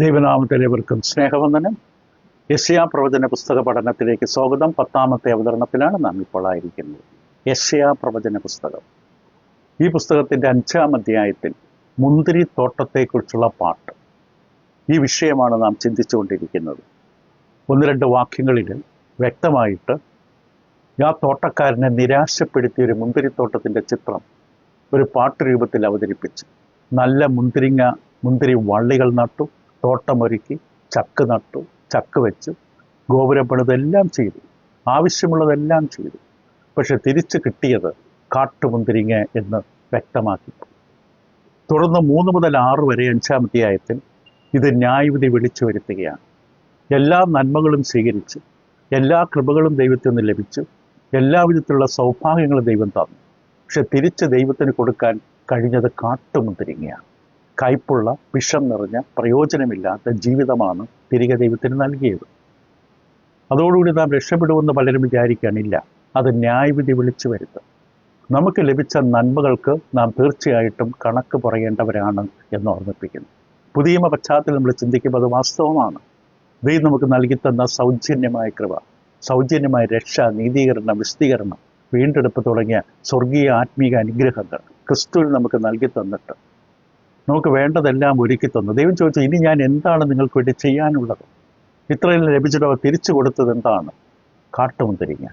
ദൈവനാമത്തിലേവർക്കും സ്നേഹവന്ദനം. യസ്യാ പ്രവചന പുസ്തക പഠനത്തിലേക്ക് സ്വാഗതം. പത്താമത്തെ അവതരണത്തിലാണ് നാം ഇപ്പോൾ ആയിരിക്കുന്നത്. യസ്യാ പ്രവചന പുസ്തകം. ഈ പുസ്തകത്തിന്റെ അഞ്ചാം അധ്യായത്തിൽ മുന്തിരി തോട്ടത്തെക്കുറിച്ചുള്ള പാട്ട്. ഈ വിഷയമാണ് നാം ചിന്തിച്ചുകൊണ്ടിരിക്കുന്നത്. ഒന്ന് രണ്ട് വാക്യങ്ങളിൽ വ്യക്തമായിട്ട് ആ തോട്ടക്കാരനെ നിരാശപ്പെടുത്തിയ ഒരു മുന്തിരിത്തോട്ടത്തിന്റെ ചിത്രം ഒരു പാട്ട് രൂപത്തിൽ അവതരിപ്പിച്ചു നല്ല മുന്തിരിങ്ങ മുന്തിരി വള്ളികൾ നട്ടു. തോട്ടമൊരുക്കി ചക്ക് നട്ടു ചക്ക് വെച്ചു ഗോപുരം പണിതെല്ലാം ചെയ്തു ആവശ്യമുള്ളതെല്ലാം ചെയ്തു. പക്ഷെ തിരിച്ചു കിട്ടിയത് കാട്ടുമുന്തിരിങ്ങ എന്ന് വ്യക്തമാക്കി. തുടർന്ന് മൂന്ന് മുതൽ ആറ് വരെ അഞ്ചാം അധ്യായത്തിൽ ഇത് ന്യായവിധി വിളിച്ചു വരുത്തുകയാണ്. എല്ലാ നന്മകളും സ്വീകരിച്ച് എല്ലാ കൃപകളും ദൈവത്തിൽ നിന്ന് ലഭിച്ചു എല്ലാവിധത്തിലുള്ള സൗഭാഗ്യങ്ങളും ദൈവം തന്നു. പക്ഷെ തിരിച്ച് ദൈവത്തിന് കൊടുക്കാൻ കഴിഞ്ഞത് കാട്ടുമുന്തിരിങ്ങയാണ്. കയ്പുള്ള വിഷം നിറഞ്ഞ പ്രയോജനമില്ലാത്ത ജീവിതമാണ് തിരികെ ദൈവത്തിന് നൽകിയത്. അതോടുകൂടി നാം രക്ഷപ്പെടുമെന്ന് പലരും വിചാരിക്കാനില്ല അത് ന്യായവിധി വിളിച്ചു വരുത്തും. നമുക്ക് ലഭിച്ച നന്മകൾക്ക് നാം തീർച്ചയായിട്ടും കണക്ക് പറയേണ്ടവരാണ് എന്ന് ഓർമ്മിപ്പിക്കുന്നു. പുതിയ പശ്ചാത്തലം നമ്മൾ ചിന്തിക്കുമ്പോൾ അത് വാസ്തവമാണ്. ദൈവം നമുക്ക് നൽകി തന്ന സൗജന്യമായ കൃപ സൗജന്യമായ രക്ഷ നീതീകരണം വിശദീകരണം വീണ്ടെടുപ്പ് തുടങ്ങിയ സ്വർഗീയ ആത്മീക അനുഗ്രഹങ്ങൾ ക്രിസ്തുവിൽ നമുക്ക് നൽകി തന്നിട്ട് നമുക്ക് വേണ്ടതെല്ലാം ഒരുക്കി തന്നു. ദൈവം ചോദിച്ചു ഇനി ഞാൻ എന്താണ് നിങ്ങൾക്ക് വേണ്ടി ചെയ്യാനുള്ളത്? ഇത്രയും ലഭിച്ചിട്ട് അവർ തിരിച്ചു കൊടുത്തത് എന്താണ്? കാട്ടുമുന്തിരിങ്ങ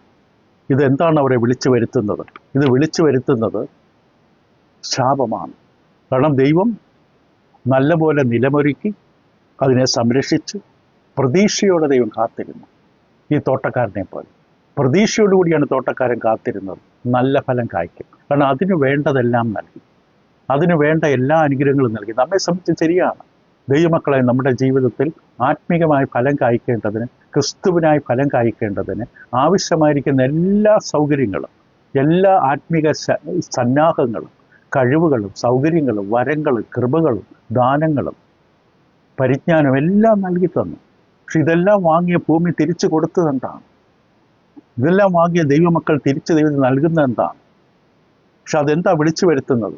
ഇത് എന്താണ് അവരെ വിളിച്ചു വരുത്തുന്നത്? ഇത് വിളിച്ചു വരുത്തുന്നത് ശാപമാണ്. കാരണം ദൈവം നല്ലപോലെ നിലമൊരുക്കി അതിനെ സംരക്ഷിച്ചു പ്രതീക്ഷയോടെ ദൈവം കാത്തിരുന്നു. ഈ തോട്ടക്കാരനെ പോലെ. പ്രതീക്ഷയോടുകൂടിയാണ് തോട്ടക്കാരൻ കാത്തിരുന്നത്. നല്ല ഫലം കായ്ക്കും. കാരണം അതിന് വേണ്ടതെല്ലാം നൽകി. അതിന് വേണ്ട എല്ലാ അനുഗ്രഹങ്ങളും നൽകി. നമ്മെ സംബന്ധിച്ച് ശരിയാണ്. ദൈവമക്കളെ നമ്മുടെ ജീവിതത്തിൽ ആത്മീകമായ ഫലം കായ്ക്കേണ്ടതിന് ക്രിസ്തുവിനായി ഫലം കായ്ക്കേണ്ടതിന് ആവശ്യമായിരിക്കുന്ന എല്ലാ സൗകര്യങ്ങളും എല്ലാ ആത്മീക സന്നാഹങ്ങളും കഴിവുകളും സൗകര്യങ്ങളും വരങ്ങളും കൃപകളും ദാനങ്ങളും പരിജ്ഞാനം എല്ലാം നൽകി തന്നു. പക്ഷെ ഇതെല്ലാം വാങ്ങിയ ഭൂമി തിരിച്ചു കൊടുത്തത് എന്താണ്? ഇതെല്ലാം വാങ്ങിയ ദൈവമക്കൾ തിരിച്ചു ദൈവം നൽകുന്നത് എന്താണ്? പക്ഷെ അതെന്താ വിളിച്ചു വരുത്തുന്നത്?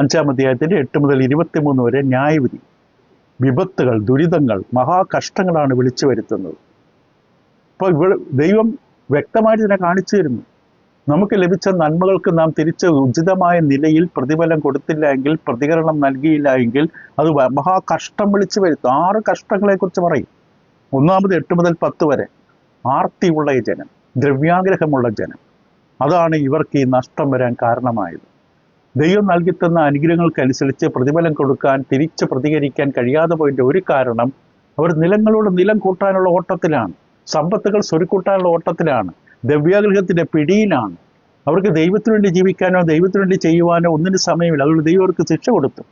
അഞ്ചാം അധ്യായത്തിന്റെ എട്ട് മുതൽ ഇരുപത്തിമൂന്ന് വരെ ന്യായവിധി. വിപത്തുകൾ ദുരിതങ്ങൾ മഹാകഷ്ടങ്ങളാണ് വിളിച്ചു വരുത്തുന്നത്. അപ്പോൾ ഇവിടെ ദൈവം വ്യക്തമായിട്ട് ഇതിനെ കാണിച്ചു തരുന്നു. നമുക്ക് ലഭിച്ച നന്മകൾക്ക് നാം തിരിച്ച് ഉചിതമായ നിലയിൽ പ്രതിഫലം കൊടുത്തില്ല എങ്കിൽ പ്രതികരണം നൽകിയില്ല എങ്കിൽ അത് മഹാകഷ്ടം വിളിച്ചു വരുത്തും. ആറ് കഷ്ടങ്ങളെക്കുറിച്ച് പറയും. ഒന്നാമത് എട്ട് മുതൽ പത്ത് വരെ. ആർത്തിയുള്ള ജനം ദ്രവ്യാഗ്രഹമുള്ള ജനം. അതാണ് ഇവർക്ക് ഈ നഷ്ടം വരാൻ കാരണമായത്. ദൈവം നൽകിത്തന്ന അനുഗ്രഹങ്ങൾക്കനുസരിച്ച് പ്രതിഫലം കൊടുക്കാൻ തിരിച്ച് പ്രതികരിക്കാൻ കഴിയാതെ പോയതിന്റെ ഒരു കാരണം അവർ നിലങ്ങളോട് നിലം കൂട്ടാനുള്ള ഓട്ടത്തിലാണ്. സമ്പത്തുകൾ സ്വരുക്കൂട്ടാനുള്ള ഓട്ടത്തിലാണ്. ദിവ്യാഗ്രഹത്തിന്റെ പിടിയിലാണ്. അവർക്ക് ദൈവത്തിനു വേണ്ടി ജീവിക്കാനോ ദൈവത്തിനു വേണ്ടി ചെയ്യുവാനോ ഒന്നിനും സമയമില്ല. അതുകൊണ്ട് ദൈവം അവർക്ക് ശിക്ഷ കൊടുത്തു.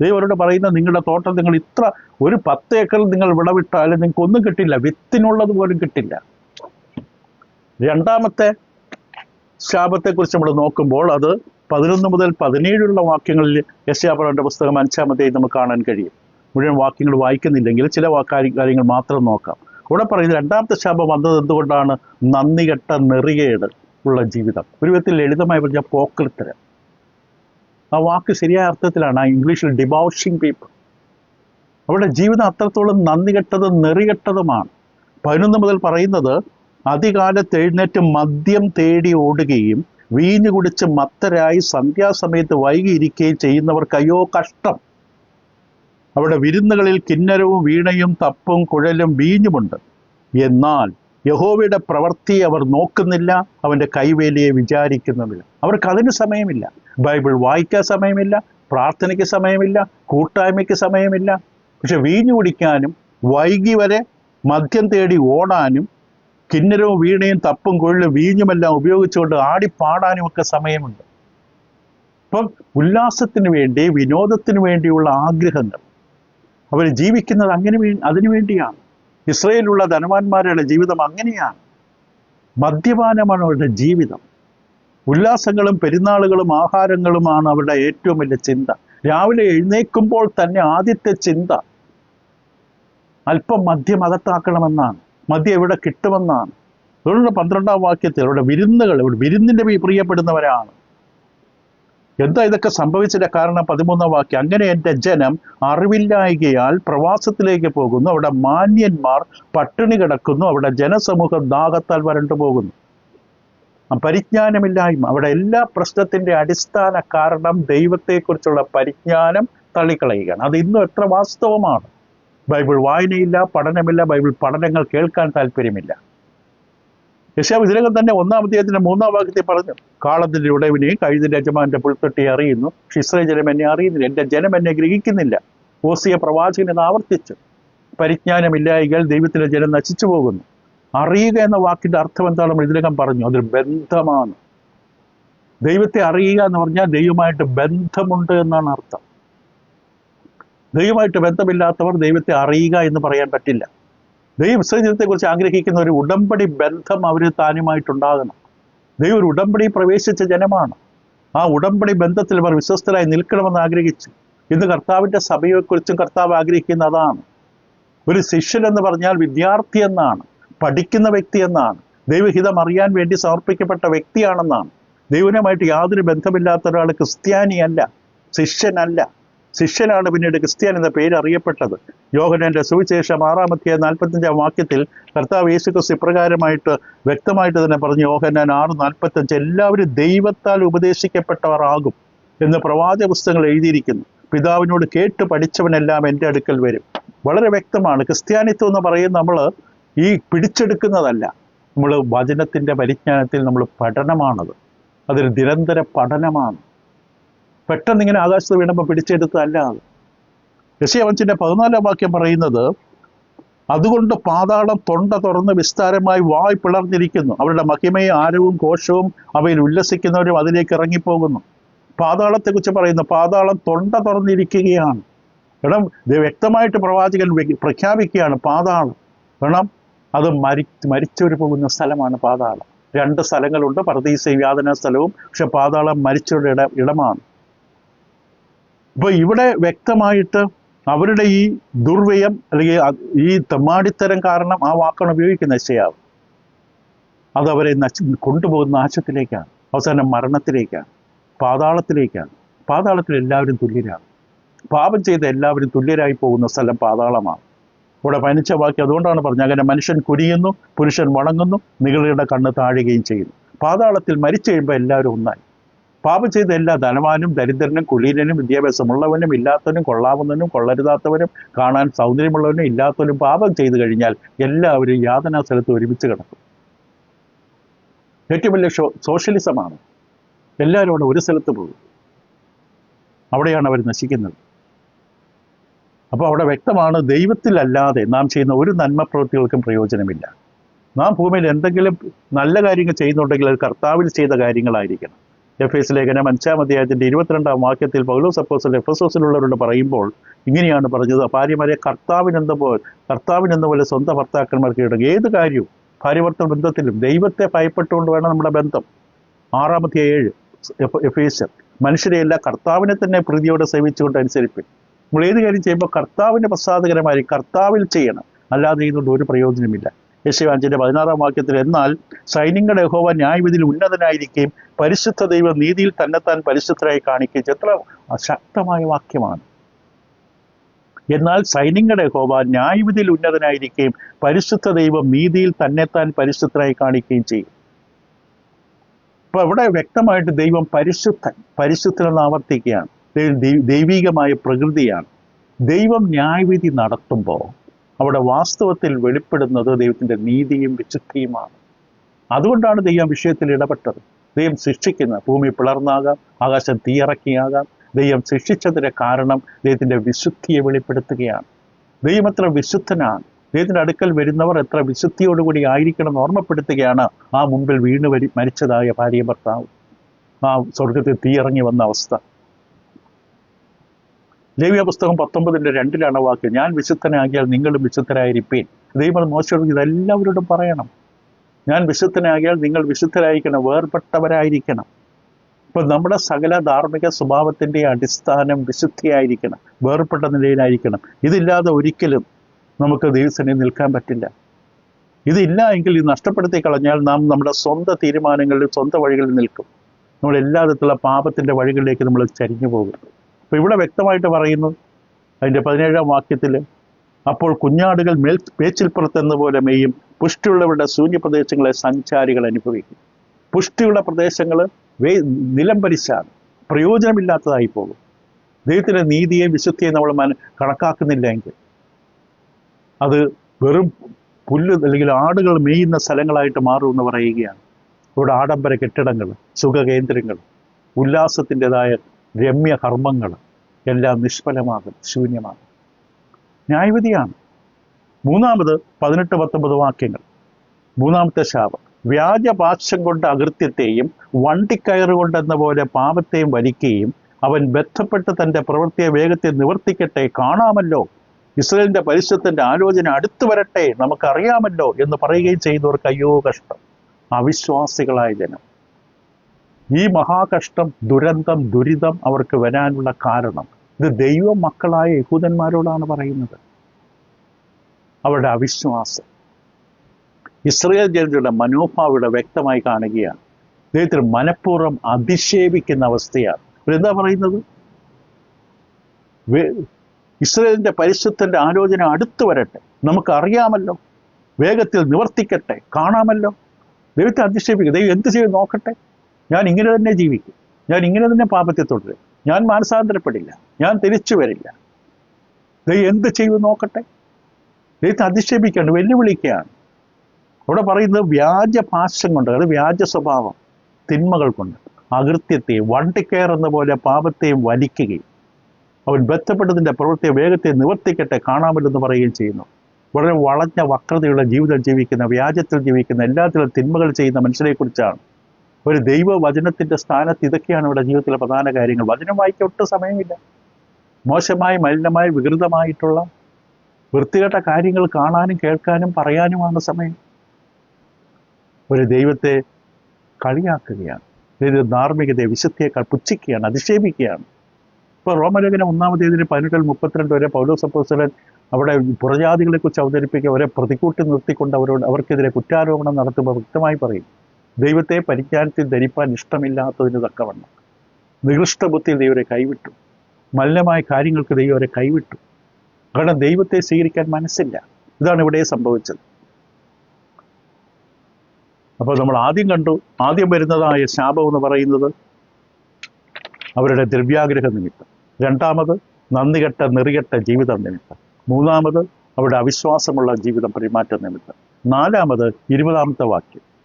ദൈവം അവരോട് പറയുന്ന നിങ്ങളുടെ തോട്ടം നിങ്ങൾ ഇത്ര ഒരു പത്ത് ഏക്കർ നിങ്ങൾ വിളവിട്ടാലും നിങ്ങൾക്ക് ഒന്നും കിട്ടില്ല. വിത്തിനുള്ളത് പോലും കിട്ടില്ല. രണ്ടാമത്തെ ശാപത്തെക്കുറിച്ച് നമ്മൾ നോക്കുമ്പോൾ അത് പതിനൊന്ന് മുതൽ പതിനേഴുള്ള വാക്യങ്ങളിൽ യശാപുരന്റെ പുസ്തകം അഞ്ചാമത്തെയും നമുക്ക് കാണാൻ കഴിയും. മുഴുവൻ വാക്യങ്ങൾ വായിക്കുന്നില്ലെങ്കിൽ ചില കാര്യങ്ങൾ മാത്രം നോക്കാം. ഇവിടെ പറയുന്നത് രണ്ടാമത്തെ ശാപം വന്നത് എന്തുകൊണ്ടാണ്? നന്ദി കെട്ട നെറികേട് ഉള്ള ജീവിതം. ഒരു വിധത്തിൽ ലളിതമായി പറഞ്ഞ പോക്കൃത്തരം ആ വാക്ക് ശരിയായ അർത്ഥത്തിലാണ്. ആ ഇംഗ്ലീഷിൽ ഡിബൗഷിങ് പീപ്പിൾ അവരുടെ ജീവിതം അത്രത്തോളം നന്ദി കെട്ടതും നെറികെട്ടതുമാണ്. പതിനൊന്ന് മുതൽ പറയുന്നത് അധികാലത്ത് എഴുന്നേറ്റ് മദ്യം തേടി ഓടുകയും വീഞ്ഞു കുടിച്ച് മത്തരായി സന്ധ്യാസമയത്ത് വൈകിയിരിക്കുകയും ചെയ്യുന്നവർക്ക് അയ്യോ കഷ്ടം. അവിടെ വിരുന്നുകളിൽ കിന്നരവും വീണയും തപ്പും കുഴലും വീഞ്ഞുമുണ്ട്. എന്നാൽ യഹോവയുടെ പ്രവൃത്തി അവർ നോക്കുന്നില്ല അവന്റെ കൈവേലിയെ വിചാരിക്കുന്നുമില്ല. അവർക്ക് അതിന് സമയമില്ല. ബൈബിൾ വായിക്കാൻ സമയമില്ല പ്രാർത്ഥനയ്ക്ക് സമയമില്ല കൂട്ടായ്മയ്ക്ക് സമയമില്ല. പക്ഷെ വീഞ്ഞു കുടിക്കാനും വൈകി വരെ മദ്യം തേടി ഓടാനും കിന്നരവും വീണയും തപ്പും കൊഴിലും വീഞ്ഞുമെല്ലാം ഉപയോഗിച്ചുകൊണ്ട് ആടിപ്പാടാനും ഒക്കെ സമയമുണ്ട്. അപ്പം ഉല്ലാസത്തിന് വേണ്ടി വിനോദത്തിന് വേണ്ടിയുള്ള ആഗ്രഹങ്ങൾ. അവർ ജീവിക്കുന്നത് അങ്ങനെ വേ അതിനു വേണ്ടിയാണ്. ഇസ്രയേലുള്ള ധനവാന്മാരുടെ ജീവിതം അങ്ങനെയാണ്. മദ്യപാനമാണ് അവരുടെ ജീവിതം. ഉല്ലാസങ്ങളും പെരുന്നാളുകളും ആഹാരങ്ങളുമാണ് അവരുടെ ഏറ്റവും വലിയ ചിന്ത. രാവിലെ എഴുന്നേൽക്കുമ്പോൾ തന്നെ ആദ്യത്തെ ചിന്ത അല്പം മദ്യം അകത്താക്കണമെന്നാണ്. മദ്യം എവിടെ കിട്ടുമെന്നാണ്. അതുകൊണ്ട് പന്ത്രണ്ടാം വാക്യത്തിൽ അവരുടെ വിരുന്നുകൾ ഇവിടെ വിരുന്നിന്റെ പ്രിയപ്പെടുന്നവരാണ്. എന്താ ഇതൊക്കെ സംഭവിച്ചതിന്റെ കാരണം? പതിമൂന്നാം വാക്യം അങ്ങനെ എന്റെ ജനം അറിവില്ലായികയാൽ പ്രവാസത്തിലേക്ക് പോകുന്നു. അവിടെ മാന്യന്മാർ പട്ടിണി കിടക്കുന്നു. അവിടെ ജനസമൂഹം ദാഹത്താൽ വരണ്ടു പോകുന്നു. പരിജ്ഞാനമില്ലായ്മ അവിടെ എല്ലാ പ്രശ്നത്തിന്റെ അടിസ്ഥാന കാരണം ദൈവത്തെക്കുറിച്ചുള്ള പരിജ്ഞാനം തള്ളിക്കളയുകയാണ്. അത് ഇന്നും എത്ര വാസ്തവമാണ്. ബൈബിൾ വായനയില്ല പഠനമില്ല ബൈബിൾ പഠനങ്ങൾ കേൾക്കാൻ താല്പര്യമില്ല. യശാവ് ഇതിനകം തന്നെ ഒന്നാം അധ്യായത്തിന്റെ മൂന്നാം വാക്യത്തിൽ പറഞ്ഞു കാളത്തിന്റെ ഉടവിനെയും കഴുതിന്റെ യജമാന്റെ പുൽത്തൊട്ടി അറിയുന്നു. ഷിസ്ര ജനം എന്നെ അറിയുന്നില്ല എന്റെ ജനം എന്നെ ഗ്രഹിക്കുന്നില്ല. ഓസിയ പ്രവാചകൻ എന്ന് ആവർത്തിച്ചു. പരിജ്ഞാനമില്ലായികൾ ദൈവത്തിന്റെ ജനം നശിച്ചു പോകുന്നു. അറിയുക എന്ന വാക്കിന്റെ അർത്ഥം എന്താണ് നമ്മൾ ഇതിനകം പറഞ്ഞു? അതൊരു ബന്ധമാണ്. ദൈവത്തെ അറിയുക എന്ന് പറഞ്ഞാൽ ദൈവമായിട്ട് ബന്ധമുണ്ട് എന്നാണ് അർത്ഥം. ദൈവമായിട്ട് ബന്ധമില്ലാത്തവർ ദൈവത്തെ അറിയുക എന്ന് പറയാൻ പറ്റില്ല. ദൈവ കുറിച്ച് ആഗ്രഹിക്കുന്ന ഒരു ഉടമ്പടി ബന്ധം അവർ താനുമായിട്ടുണ്ടാകണം. ദൈവം ഒരു ഉടമ്പടി പ്രവേശിച്ച ജനമാണ്. ആ ഉടമ്പടി ബന്ധത്തിൽ അവർ വിശ്വസ്തരായി നിൽക്കണമെന്ന് ആഗ്രഹിച്ചു. ഇന്ന് കർത്താവിന്റെ സഭയെക്കുറിച്ചും കർത്താവ് ആഗ്രഹിക്കുന്ന അതാണ് ഒരു ശിഷ്യൻ എന്ന് പറഞ്ഞാൽ വിദ്യാർത്ഥി എന്നാണ് പഠിക്കുന്ന വ്യക്തി എന്നാണ് ദൈവഹിതം അറിയാൻ വേണ്ടി സമർപ്പിക്കപ്പെട്ട വ്യക്തിയാണെന്നാണ്. ദൈവനുമായിട്ട് യാതൊരു ബന്ധമില്ലാത്ത ഒരാൾ ക്രിസ്ത്യാനിയല്ല ശിഷ്യനല്ല. ശിഷ്യനാണ് പിന്നീട് ക്രിസ്ത്യാൻ എന്ന പേര് അറിയപ്പെട്ടത്. യോഹനന്റെ സുവിശേഷം ആറാമത്തെ നാൽപ്പത്തഞ്ചാം വാക്യത്തിൽ കർത്താവ് യേശു ക്രിസ്തു ഇപ്രകാരമായിട്ട് വ്യക്തമായിട്ട് തന്നെ പറഞ്ഞു യോഹന്നാൻ ആറ് നാൽപ്പത്തഞ്ച് എല്ലാവരും ദൈവത്താൽ ഉപദേശിക്കപ്പെട്ടവർ ആകും എന്ന് പ്രവാചക പുസ്തകങ്ങൾ എഴുതിയിരിക്കുന്നു. പിതാവിനോട് കേട്ട് പഠിച്ചവനെല്ലാം എന്റെ അടുക്കൽ വരും. വളരെ വ്യക്തമാണ്. ക്രിസ്ത്യാനിത്വം എന്ന് പറയും നമ്മൾ ഈ പിടിച്ചെടുക്കുന്നതല്ല. നമ്മൾ വചനത്തിന്റെ പരിജ്ഞാനത്തിൽ നമ്മൾ പഠനമാണത്. അതൊരു നിരന്തര പഠനമാണ്. പെട്ടെന്ന് ഇങ്ങനെ ആകാശത്ത് വീണപ്പോൾ പിടിച്ചെടുത്തതല്ല അത്. യശയവഞ്ചിന്റെ പതിനാലാം വാക്യം പറയുന്നത് അതുകൊണ്ട് പാതാളം തൊണ്ട തുറന്ന് വിസ്താരമായി വായ് പിളർന്നിരിക്കുന്നു. അവരുടെ മഹിമയും ആരവും കോശവും അവയിൽ ഉല്ലസിക്കുന്നവരും അതിലേക്ക് ഇറങ്ങിപ്പോകുന്നു. പാതാളത്തെക്കുറിച്ച് പറയുന്നു പാതാളം തൊണ്ട തുറന്നിരിക്കുകയാണ്. കാരണം വ്യക്തമായിട്ട് പ്രവാചകൻ പ്രഖ്യാപിക്കുകയാണ് പാതാളം. കാരണം അത് മരി മരിച്ചൊരു പോകുന്ന സ്ഥലമാണ് പാതാളം. രണ്ട് സ്ഥലങ്ങളുണ്ട് പർദീസയും യാതന സ്ഥലവും പക്ഷെ പാതാളം മരിച്ചവരുടെ ഇട ഇടമാണ്. ഇപ്പൊ ഇവിടെ വ്യക്തമായിട്ട് അവരുടെ ഈ ദുർവ്യയം അല്ലെങ്കിൽ ഈ തെമ്മാടിത്തരം കാരണം ആ വാക്കാണ് ഉപയോഗിക്കുന്ന നശയാവ് അത് അവരെ നശ കൊണ്ടുപോകുന്ന നാശത്തിലേക്കാണ്. അവസാനം മരണത്തിലേക്കാണ്. പാതാളത്തിലേക്കാണ്. പാതാളത്തിൽ എല്ലാവരും തുല്യരാണ്. പാപം ചെയ്ത എല്ലാവരും തുല്യരായി പോകുന്ന സ്ഥലം പാതാളമാണ്. ഇവിടെ പനിച്ച വാക്യം അതുകൊണ്ടാണ് പറഞ്ഞത്. അങ്ങനെ മനുഷ്യൻ കുരിയുന്നു പുരുഷൻ വണങ്ങുന്നു നികളുടെ കണ്ണ് താഴുകയും ചെയ്യുന്നു. പാതാളത്തിൽ മരിച്ചു കഴിയുമ്പോൾ എല്ലാവരും ഒന്നായി. പാപം ചെയ്ത എല്ലാ ധനവാനും ദരിദ്രനും കുലീനനും വിദ്യാഭ്യാസമുള്ളവനും ഇല്ലാത്തവനും കൊള്ളാവുന്നവനും കൊള്ളരുതാത്തവനും കാണാൻ സൗന്ദര്യമുള്ളവനും ഇല്ലാത്തവനും പാപം ചെയ്തു കഴിഞ്ഞാൽ എല്ലാവരും യാതനാ സ്ഥലത്ത് ഒരുമിച്ച് കിടക്കും. ഏറ്റവും വലിയ സോഷ്യലിസമാണ്. എല്ലാവരും അവിടെ ഒരു സ്ഥലത്ത് പോകും. അവിടെയാണ് അവർ നശിക്കുന്നത്. അപ്പോൾ അവിടെ വ്യക്തമാണ് ദൈവത്തിലല്ലാതെ നാം ചെയ്യുന്ന ഒരു നന്മ പ്രവൃത്തികൾക്കും പ്രയോജനമില്ല. നാം ഭൂമിയിൽ എന്തെങ്കിലും നല്ല കാര്യങ്ങൾ ചെയ്യുന്നുണ്ടെങ്കിൽ അത് കർത്താവിൽ ചെയ്ത കാര്യങ്ങളായിരിക്കണം. എഫ് എസ് ലേഖനം അഞ്ചാം അധ്യായത്തിന്റെ ഇരുപത്തിരണ്ടാം വാക്യത്തിൽ പൗലോസ് അപ്പോസൽ എസിലുള്ളവരോട് പറയുമ്പോൾ ഇങ്ങനെയാണ് പറഞ്ഞത്. ഭാര്യമാരെ കർത്താവിനെന്ന പോലെ കർത്താവിനെന്ന പോലെ സ്വന്തം ഭർത്താക്കന്മാർക്ക് ഇടുക ഏത് കാര്യവും ഭാര്യഭർത്തൃ ബന്ധത്തിലും ദൈവത്തെ ഭയപ്പെട്ടുകൊണ്ട് വേണം നമ്മുടെ ബന്ധം. ആറാമത്തെ ഏഴ് എഫ് എഫേസ്യർ മനുഷ്യരെയല്ല കർത്താവിനെ തന്നെ പ്രീതിയോടെ സേവിച്ചുകൊണ്ട് അനുസരിപ്പിൻ. നമ്മൾ ഏത് കാര്യം ചെയ്യുമ്പോൾ കർത്താവിന് പ്രസാദകരമായി കർത്താവിൽ ചെയ്യണം. അല്ലാതെ ഇതുകൊണ്ട് ഒരു പ്രയോജനമില്ല. യശവാഞ്ചിന്റെ പതിനാറാം വാക്യത്തിൽ എന്നാൽ സൈന്യങ്ങളുടെ യഹോവ ന്യായവിധിയിൽ ഉന്നതനായിരിക്കുകയും പരിശുദ്ധ ദൈവം നീതിയിൽ തന്നെത്താൻ പരിശുദ്ധരായി കാണിക്കുകയും. എത്ര ശക്തമായ വാക്യമാണ്. എന്നാൽ സൈന്യങ്ങളുടെ യഹോവ ന്യായവിധിയിൽ ഉന്നതനായിരിക്കുകയും പരിശുദ്ധ ദൈവം നീതിയിൽ തന്നെത്താൻ പരിശുദ്ധരായി കാണിക്കുകയും ചെയ്യും. അപ്പൊ ഇവിടെ വ്യക്തമായിട്ട് ദൈവം പരിശുദ്ധൻ പരിശുദ്ധനെന്ന് ആവർത്തിക്കുകയാണ്. ദൈവികമായ പ്രകൃതിയാണ്. ദൈവം ന്യായവിധി നടത്തുമ്പോൾ അവിടെ വാസ്തവത്തിൽ വെളിപ്പെടുന്നത് ദൈവത്തിന്റെ നീതിയും വിശുദ്ധിയുമാണ്. അതുകൊണ്ടാണ് ദൈവം വിഷയത്തിൽ ഇടപെട്ടത്. ദൈവം ശിക്ഷിക്കുന്ന ഭൂമി പിളർന്നാകാം ആകാശം തീയിറക്കിയാകാം. ദൈവം ശിക്ഷിച്ചതിന്റെ കാരണം ദൈവത്തിന്റെ വിശുദ്ധിയെ വെളിപ്പെടുത്തുകയാണ്. ദൈവം എത്ര വിശുദ്ധനാണ്. ദൈവത്തിന്റെ അടുക്കൽ വരുന്നവർ എത്ര വിശുദ്ധിയോടുകൂടി ആയിരിക്കണം എന്ന് ഓർമ്മപ്പെടുത്തുകയാണ് ആ മുമ്പിൽ വീണ് വരി മരിച്ചതായ ഭാര്യ ഭർത്താവ്. ആ സ്വർഗത്തിൽ തീയിറങ്ങി വന്ന അവസ്ഥ. ലേവ്യ പുസ്തകം പത്തൊമ്പതിന്റെ രണ്ടിലാണ് വാക്ക്. ഞാൻ വിശുദ്ധനാകിയാൽ നിങ്ങളും വിശുദ്ധരായിരിപ്പീൻ. ദൈവം മോശം ഇതെല്ലാവരോടും പറയണം. ഞാൻ വിശുദ്ധനാകിയാൽ നിങ്ങൾ വിശുദ്ധരായിരിക്കണം വേർപെട്ടവരായിരിക്കണം. ഇപ്പം നമ്മുടെ സകല ധാർമ്മിക സ്വഭാവത്തിന്റെ അടിസ്ഥാനം വിശുദ്ധിയായിരിക്കണം വേർപെട്ട നിലയിലായിരിക്കണം. ഇതില്ലാതെ ഒരിക്കലും നമുക്ക് ദൈവസനെ നിൽക്കാൻ പറ്റില്ല. ഇതില്ല എങ്കിൽ ഇത് നഷ്ടപ്പെടുത്തി കളഞ്ഞാൽ നാം നമ്മുടെ സ്വന്തം തീരുമാനങ്ങളിൽ സ്വന്തം വഴികളിൽ നിൽക്കും. നമ്മൾ എല്ലാ വിധത്തിലുള്ള പാപത്തിന്റെ വഴികളിലേക്ക് നമ്മൾ ചരിഞ്ഞു പോകുന്നത് അപ്പോൾ ഇവിടെ വ്യക്തമായിട്ട് പറയുന്നു അതിന്റെ പതിനേഴാം വാക്യത്തിൽ അപ്പോൾ കുഞ്ഞാടുകൾ മേൽ പേച്ചിൽപ്പുറത്തെന്ന പോലെ മെയ്യും പുഷ്ടിയുള്ളവരുടെ ശൂന്യപ്രദേശങ്ങളെ സഞ്ചാരികൾ അനുഭവിക്കും. പുഷ്ടിയുള്ള പ്രദേശങ്ങൾ വേ നിലം പ്രയോജനമില്ലാത്തതായി പോകും. ദൈവത്തിന്റെ നീതിയെ വിശുദ്ധിയെ നമ്മൾ മന കണക്കാക്കുന്നില്ല എങ്കിൽ അത് വെറും പുല്ല് അല്ലെങ്കിൽ ആടുകൾ മേയുന്ന സ്ഥലങ്ങളായിട്ട് മാറുമെന്ന് പറയുകയാണ്. ഇവിടെ ആഡംബര കെട്ടിടങ്ങൾ സുഖകേന്ദ്രങ്ങൾ ഉല്ലാസത്തിന്റെതായ രമ്യ കർമ്മങ്ങൾ എല്ലാം നിഷ്ഫലമാകും ശൂന്യമാകും. ന്യായവിധിയാണ്. മൂന്നാമത് പതിനെട്ട് പത്തൊമ്പത് വാക്യങ്ങൾ. മൂന്നാമത്തെ ശാപം വ്യാജപാശം കൊണ്ട് അകൃത്യത്തെയും വണ്ടിക്കയറ് കൊണ്ടെന്ന പോലെ പാപത്തെയും വലിക്കുകയും അവൻ ബന്ധപ്പെട്ട് തന്റെ പ്രവൃത്തിയെ വേഗത്തിൽ നിവർത്തിക്കട്ടെ കാണാമല്ലോ. ഇസ്രയേലിന്റെ പരിശുദ്ധത്തിന്റെ ആലോചന അടുത്തു വരട്ടെ നമുക്കറിയാമല്ലോ എന്ന് പറയുകയും ചെയ്യുന്നവർക്ക് അയ്യോ കഷ്ടം അവിശ്വാസികളായ ജനം. ഈ മഹാകഷ്ടം ദുരന്തം ദുരിതം അവർക്ക് വരാനുള്ള കാരണം ഇത് ദൈവ മക്കളായ യഹൂദന്മാരോടാണ് പറയുന്നത്. അവരുടെ അവിശ്വാസം. ഇസ്രയേൽ ജനതയുടെ മനോഭാവം ഇവിടെ വ്യക്തമായി കാണുകയാണ്. ദൈവത്തിന് മനഃപൂർവം അധിക്ഷേപിക്കുന്ന അവസ്ഥയാണ്. ഇവരെന്താ പറയുന്നത്? ഇസ്രയേലിന്റെ പരിശുദ്ധന്റെ ആലോചന അടുത്തു വരട്ടെ. നമുക്ക് അറിയാമല്ലോ വേഗത്തിൽ നിവർത്തിക്കട്ടെ. കാണാമല്ലോ. ദൈവത്തെ അധിക്ഷേപിക്കുക. ദൈവം എന്ത് ചെയ്യും? നോക്കട്ടെ. ഞാൻ ഇങ്ങനെ തന്നെ ജീവിക്കും. ഞാൻ ഇങ്ങനെ തന്നെ പാപത്തെ തുടരും. ഞാൻ മാനസാന്തരപ്പെടില്ല. ഞാൻ തിരിച്ചു വരില്ല. ദൈവം എന്ത് ചെയ്യും നോക്കട്ടെ? ദൈവത്തെ അധിക്ഷേപിക്കുകയാണ് വെല്ലുവിളിക്കുകയാണ്. അവിടെ പറയുന്നത് വ്യാജ പാശം കൊണ്ട് അത് വ്യാജ സ്വഭാവം തിന്മകൾ കൊണ്ട്. അകൃത്യത്തെയും വണ്ടി എന്ന പോലെ പാപത്തെയും വലിക്കുകയും അവൻ ബന്ധപ്പെട്ടതിന്റെ പ്രവൃത്തിയെ വേഗത്തെ നിവർത്തിക്കട്ടെ കാണാമല്ലെന്ന് പറയുകയും ചെയ്യുന്നു. വളരെ വളഞ്ഞ വക്രതയുള്ള ജീവിതം ജീവിക്കുന്ന വ്യാജത്തിൽ ജീവിക്കുന്ന എല്ലാത്തിലും തിന്മകൾ ചെയ്യുന്ന മനുഷ്യരെക്കുറിച്ചാണ് ഒരു ദൈവ വചനത്തിന്റെ സ്ഥാനത്ത് ഇതൊക്കെയാണ് ഇവിടെ ജീവിതത്തിലെ പ്രധാന കാര്യങ്ങൾ. വചനം വായിക്കാൻ ഒട്ടും സമയമില്ല. മോശമായി മലിനമായി വികൃതമായിട്ടുള്ള വൃത്തികെട്ട കാര്യങ്ങൾ കാണാനും കേൾക്കാനും പറയാനുമാണ് സമയം. ഒരു ദൈവത്തെ കളിയാക്കുകയാണ്. ഇത് ധാർമ്മികതയെ വിശുദ്ധിയേക്കാൾ പുച്ഛിക്കുകയാണ് അധിക്ഷേപിക്കുകയാണ്. ഇപ്പോൾ റോമലേഖനം ഒന്നാമതേതിന് പതിനെട്ടിൽ മുപ്പത്തിരണ്ട് വരെ പൗലോസ് അപ്പോസ്തലൻ അവിടെ പുറജാതികളെ കുറിച്ച് അവതരിപ്പിക്കുക അവരെ പ്രതികൂട്ടി നിർത്തിക്കൊണ്ട് അവരോട് അവർക്കെതിരെ കുറ്റാരോപണം നടത്തുമ്പോൾ വ്യക്തമായി പറയും. ദൈവത്തെ പരിജ്ഞാനത്തിൽ ധരിപ്പാൻ ഇഷ്ടമില്ലാത്തതിന് തക്കവണ്ണം. നികൃഷ്ട ബുദ്ധിയിൽ ദൈവരെ കൈവിട്ടു. മലിനമായ കാര്യങ്ങൾക്ക് ദൈവം അവരെ കൈവിട്ടു. കാരണം ദൈവത്തെ സ്വീകരിക്കാൻ മനസ്സില്ല. ഇതാണ് ഇവിടെ സംഭവിച്ചത്. അപ്പോൾ നമ്മൾ ആദ്യം കണ്ടു ആദ്യം വരുന്നതായ ശാപം എന്ന് പറയുന്നത് അവരുടെ ദ്രവ്യാഗ്രഹ നിമിത്തം. രണ്ടാമത് നന്ദികെട്ട നെറികെട്ട ജീവിതം നിമിത്തം. മൂന്നാമത് അവരുടെ അവിശ്വാസമുള്ള ജീവിതം പെരുമാറ്റ നിമിത്തം. നാലാമത് ഇരുപതാമത്തെ വാക്യം.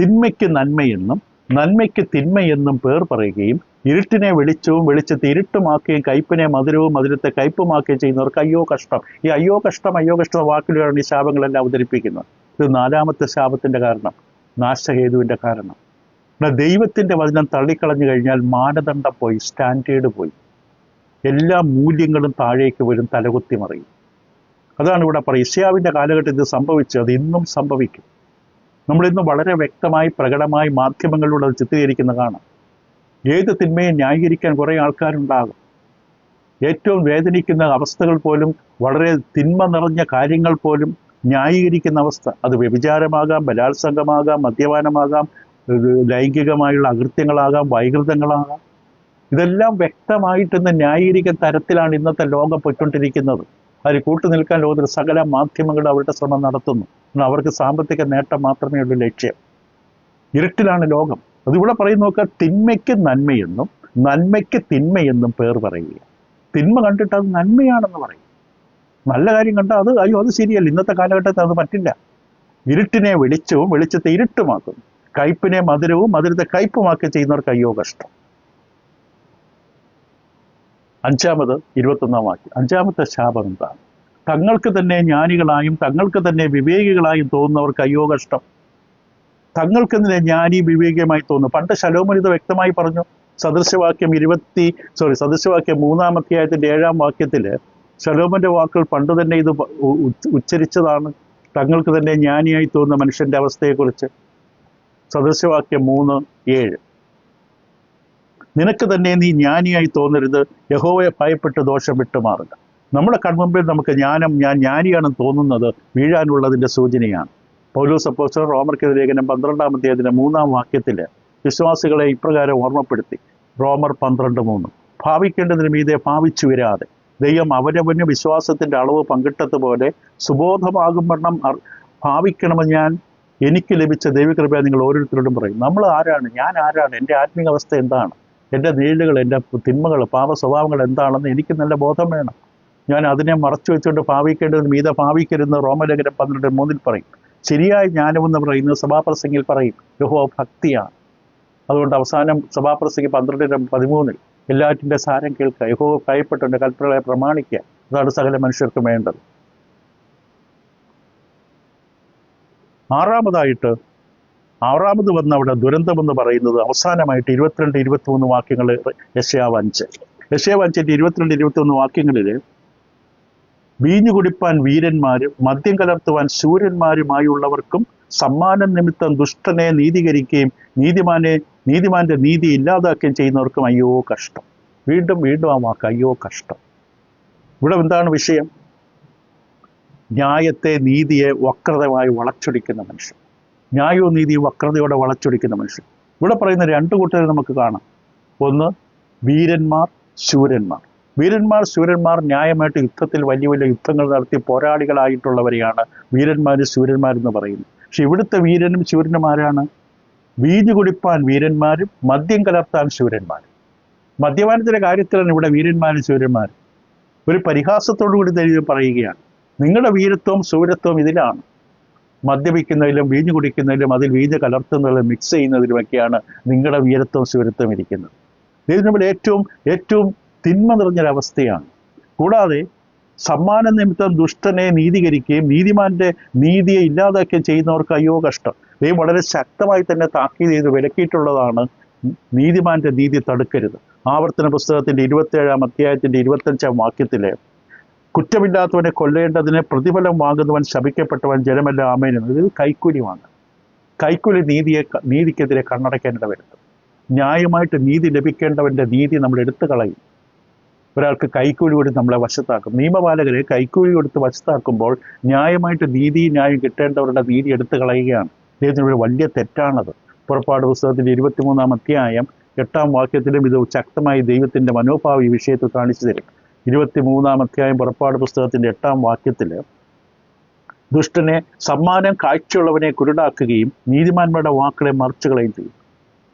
തിന്മയ്ക്ക് നന്മയെന്നും നന്മയ്ക്ക് തിന്മയെന്നും പേർ പറയുകയും ഇരുട്ടിനെ വെളിച്ചവും വെളിച്ചത്തെ ഇരുട്ടുമാക്കുകയും കയ്പിനെ മധുരവും മധുരത്തെ കയ്പുമാക്കുകയും ചെയ്യുന്നവർക്ക് അയ്യോ കഷ്ടം. ഈ അയ്യോ കഷ്ടം അയ്യോ കഷ്ടം വാക്കിലൂടെയാണ് ഈ ശാപങ്ങളെല്ലാം അവതരിപ്പിക്കുന്നത്. ഇത് നാലാമത്തെ ശാപത്തിന്റെ കാരണം നാശഹേതുവിന്റെ കാരണം. എന്നാൽ ദൈവത്തിന്റെ വചനം തള്ളിക്കളഞ്ഞു കഴിഞ്ഞാൽ മാനദണ്ഡം പോയി സ്റ്റാൻഡേർഡ് പോയി. എല്ലാ മൂല്യങ്ങളും താഴേക്ക് വരും തലകുത്തി മറിയും. അതാണ് ഇവിടെ പറയുക. ഇസ്യാവിന്റെ കാലഘട്ടത്തിൽ ഇത് സംഭവിച്ചു അത് ഇന്നും സംഭവിക്കും. നമ്മളിന്ന് വളരെ വ്യക്തമായി പ്രകടമായി മാധ്യമങ്ങളിലൂടെ അത് ചിത്രീകരിക്കുന്ന കാണാം ഏത് തിന്മയെ ന്യായീകരിക്കാൻ കുറേ ആൾക്കാരുണ്ടാകും. ഏറ്റവും വേദനിക്കുന്ന അവസ്ഥകൾ പോലും വളരെ തിന്മ നിറഞ്ഞ കാര്യങ്ങൾ പോലും ന്യായീകരിക്കുന്ന അവസ്ഥ. അത് വ്യഭിചാരമാകാം ബലാത്സംഗമാകാം മദ്യപാനമാകാം ലൈംഗികമായുള്ള അകൃത്യങ്ങളാകാം വൈകൃതങ്ങളാകാം. ഇതെല്ലാം വ്യക്തമായിട്ടെന്ന് ന്യായീകരിക്കുന്ന തരത്തിലാണ് ഇന്നത്തെ ലോകം പൊയ്ക്കൊണ്ടിരിക്കുന്നത്. അതിൽ കൂട്ടുനിൽക്കാൻ ലോകത്തിൽ സകല മാധ്യമങ്ങളും അവരുടെ ശ്രമം നടത്തുന്നു. അവർക്ക് സാമ്പത്തിക നേട്ടം മാത്രമേ ഉള്ളൂ ലക്ഷ്യം. ഇരുട്ടിലാണ് ലോകം. അതിവിടെ പറയുന്ന നോക്കുക തിന്മയ്ക്ക് നന്മയെന്നും നന്മയ്ക്ക് തിന്മയെന്നും പേർ പറയുക തിന്മ കണ്ടിട്ട് അത് നന്മയാണെന്ന് പറയും. നല്ല കാര്യം കണ്ടാൽ അത് അയ്യോ അത് ശരിയല്ല. ഇന്നത്തെ കാലഘട്ടത്തിൽ അത് പറ്റില്ല. ഇരുട്ടിനെ വെളിച്ചവും വെളിച്ചത്തെ ഇരുട്ടുമാക്കുന്നു. കയ്പിനെ മധുരവും മധുരത്തെ കയ്പുമാക്കി ചെയ്യുന്നവർക്ക് അയ്യോ കഷ്ടം. അഞ്ചാമത് ഇരുപത്തൊന്നാം വാക്യം. അഞ്ചാമത്തെ ശാപം എന്താണ്? തങ്ങൾക്ക് തന്നെ ജ്ഞാനികളായും തങ്ങൾക്ക് തന്നെ വിവേകികളായും തോന്നുന്നവർക്ക് അയ്യോ കഷ്ടം. തങ്ങൾക്ക് തന്നെ ജ്ഞാനി വിവേകിയമായി തോന്നുന്നു പണ്ട് ശലോമൻ ഇത് വ്യക്തമായി പറഞ്ഞു. സദൃശവാക്യം ഇരുപത്തി സോറി സദൃശവാക്യം മൂന്നാം ആയത്തിന്റെ ഏഴാം വാക്യത്തിൽ ശലോമന്റെ വാക്കുകൾ പണ്ട് തന്നെ ഇത് ഉച്ചരിച്ചതാണ്. തങ്ങൾക്ക് തന്നെ ജ്ഞാനിയായി തോന്നുന്ന മനുഷ്യന്റെ അവസ്ഥയെക്കുറിച്ച്. സദൃശവാക്യം മൂന്ന് ഏഴ്. നിനക്ക് തന്നെ നീ ജ്ഞാനിയായി തോന്നരുത്. യഹോവയെ ഭയപ്പെട്ട് ദോഷം വിട്ടുമാറുക. നമ്മുടെ കൺമുമ്പിൽ നമുക്ക് ജ്ഞാനം ഞാൻ ജ്ഞാനിയാണെന്ന് തോന്നുന്നത് വീഴാനുള്ളതിന്റെ സൂചനയാണ്. പൗലൂസ് അപ്പോസ് റോമർക്കെതിരെ ലേഖനം പന്ത്രണ്ടാം അതിന്റെ മൂന്നാം വാക്യത്തിൽ വിശ്വാസികളെ ഇപ്രകാരം ഓർമ്മപ്പെടുത്തി. റോമർ പന്ത്രണ്ട് മൂന്ന്. ഭാവിക്കേണ്ടതിന് മീതെ ഭാവിച്ചു വരാതെ ദൈവം അവനവന് വിശ്വാസത്തിന്റെ അളവ് പങ്കിട്ടതുപോലെ സുബോധമാകും വണ്ണം ഭാവിക്കണമെന്ന് ഞാൻ എനിക്ക് ലഭിച്ച ദൈവകൃപ നിങ്ങൾ ഓരോരുത്തരോടും പറയും. നമ്മൾ ആരാണ്? ഞാൻ ആരാണ്? എന്റെ ആത്മീയ അവസ്ഥ എന്താണ്? എന്റെ നീളുകൾ എന്റെ തിന്മകൾ പാപ സ്വഭാവങ്ങൾ എന്താണെന്ന് എനിക്ക് നല്ല ബോധം വേണം. ഞാൻ അതിനെ മറച്ചു വെച്ചുകൊണ്ട് ഭാവിക്കേണ്ടത് മീതെ ഭാവിക്കരുതെന്ന് റോമലേഖനം പന്ത്രണ്ട് മൂന്നിൽ പറയും. ശരിയായ ജ്ഞാനമെന്ന് പറയുന്നത് സഭാപ്രസംഗിൽ പറയും. യഹോ ഭക്തിയാണ്. അതുകൊണ്ട് അവസാനം സഭാപ്രസംഗി പന്ത്രണ്ടിന് പതിമൂന്നിൽ എല്ലാറ്റിന്റെ സാരം കേൾക്കുക. യഹോ ഭയപ്പെട്ടുണ്ട് കൽപ്പനകളെ പ്രമാണിക്കുക. അതാണ് സകല മനുഷ്യർക്കും വേണ്ടത്. ആറാമതായിട്ട് ആറാമത് വന്ന അവിടെ ദുരന്തമെന്ന് പറയുന്നത് അവസാനമായിട്ട് ഇരുപത്തിരണ്ട് ഇരുപത്തിമൂന്ന് വാക്യങ്ങൾ യശയാവ് അഞ്ച്. യശയാവ് അഞ്ചിന്റെ ഇരുപത്തിരണ്ട് ഇരുപത്തിമൂന്ന് വാക്യങ്ങളിൽ വീഞ്ഞു കുടിപ്പാൻ വീരന്മാരും മദ്യം കലർത്തുവാൻ ശൂരന്മാരുമായുള്ളവർക്കും സമ്മാനം നിമിത്തം ദുഷ്ടനെ നീതീകരിക്കുകയും നീതിമാനെ നീതിമാന്റെ നീതി ഇല്ലാതാക്കുകയും ചെയ്യുന്നവർക്കും അയ്യോ കഷ്ടം. വീണ്ടും വീണ്ടും ആ വാക്ക് അയ്യോ കഷ്ടം. ഇവിടെ എന്താണ് വിഷയം? ന്യായത്തെ നീതിയെ വക്രതമായി വളച്ചൊടിക്കുന്ന മനുഷ്യൻ. ന്യായവും നീതിയും വക്രതയോടെ വളച്ചൊടിക്കുന്ന മനുഷ്യൻ. ഇവിടെ പറയുന്ന രണ്ട് കൂട്ടരെ നമുക്ക് കാണാം. ഒന്ന് വീരന്മാർ ശൂരന്മാർ. വീരന്മാർ ശൂരന്മാർ ന്യായമായിട്ട് യുദ്ധത്തിൽ വലിയ വലിയ യുദ്ധങ്ങൾ നടത്തി പോരാളികളായിട്ടുള്ളവരെയാണ് വീരന്മാർ ശൂരന്മാരെന്ന് പറയുന്നത്. പക്ഷെ ഇവിടുത്തെ വീരനും ശൂരനും ആരാണ്? വീഞ്ഞു കുടിപ്പാൻ വീരന്മാരും മദ്യം കലർത്താൻ ശൂരന്മാരും. മദ്യപാനത്തിന്റെ കാര്യത്തിലാണ് ഇവിടെ വീരന്മാരും ശൂരന്മാരും. ഒരു പരിഹാസത്തോടു കൂടി ദൈവം പറയുകയാണ്. നിങ്ങളുടെ വീരത്വവും ശൂരത്വവും ഇതിലാണ്. മദ്യപിക്കുന്നതിലും വീഞ്ഞു കുടിക്കുന്നതിലും അതിൽ വീഞ്ഞ് കലർത്തുന്നതിലും മിക്സ് ചെയ്യുന്നതിലുമൊക്കെയാണ് നിങ്ങളുടെ വീരത്വവും ശൂരത്വം ഇരിക്കുന്നത്. ദൈവം ഏറ്റവും ഏറ്റവും തിന്മ നിറഞ്ഞൊരവസ്ഥയാണ്. കൂടാതെ സമ്മാന നിമിത്തം ദുഷ്ടനെ നീതീകരിക്കുകയും നീതിമാന്റെ നീതിയെ ഇല്ലാതാക്കുകയും ചെയ്യുന്നവർക്ക് അയ്യോ കഷ്ടം. ദൈവം വളരെ ശക്തമായി തന്നെ താക്കീത് ചെയ്ത് വിലക്കിയിട്ടുള്ളതാണ് നീതിമാന്റെ നീതി തടുക്കരുത്. ആവർത്തന പുസ്തകത്തിന്റെ ഇരുപത്തേഴാം അധ്യായത്തിന്റെ ഇരുപത്തഞ്ചാം വാക്യത്തിലെ കുറ്റമില്ലാത്തവനെ കൊല്ലേണ്ടതിന് പ്രതിഫലം വാങ്ങുന്നവൻ ശപിക്കപ്പെട്ടവൻ ജനമല്ല ആമേനും ഇത് കൈക്കൂലി വാങ്ങും കൈക്കൂലി നീതിയെ നീതിക്കെതിരെ കണ്ണടയ്ക്കേണ്ട വരുത്തും ന്യായമായിട്ട് നീതി ലഭിക്കേണ്ടവന്റെ നീതി നമ്മൾ എടുത്തു കളയും ഒരാൾക്ക് കൈക്കൂലി കൊടുത്ത് നമ്മളെ വശത്താക്കും. നിയമപാലകരെ കൈക്കൂലി കൊടുത്ത് വശത്താക്കുമ്പോൾ ന്യായമായിട്ട് നീതി ന്യായം കിട്ടേണ്ടവരുടെ നീതി എടുത്തു കളയുകയാണ്. ദൈവത്തിനൊരു വലിയ തെറ്റാണത്. പുറപ്പാട് പുസ്തകത്തിന്റെ ഇരുപത്തിമൂന്നാം അധ്യായം എട്ടാം വാക്യത്തിലും ഇത് ശക്തമായി ദൈവത്തിന്റെ മനോഭാവം ഈ വിഷയത്തിൽ കാണിച്ചു തരും. ഇരുപത്തിമൂന്നാം അധ്യായം പുറപ്പാട് പുസ്തകത്തിന്റെ എട്ടാം വാക്യത്തിൽ ദുഷ്ടനെ സമ്മാനം കാഴ്ചയുള്ളവനെ കുരുടാക്കുകയും നീതിമാന്മാരുടെ വാക്കുകളെ മറിച്ചുകളയും ചെയ്യും.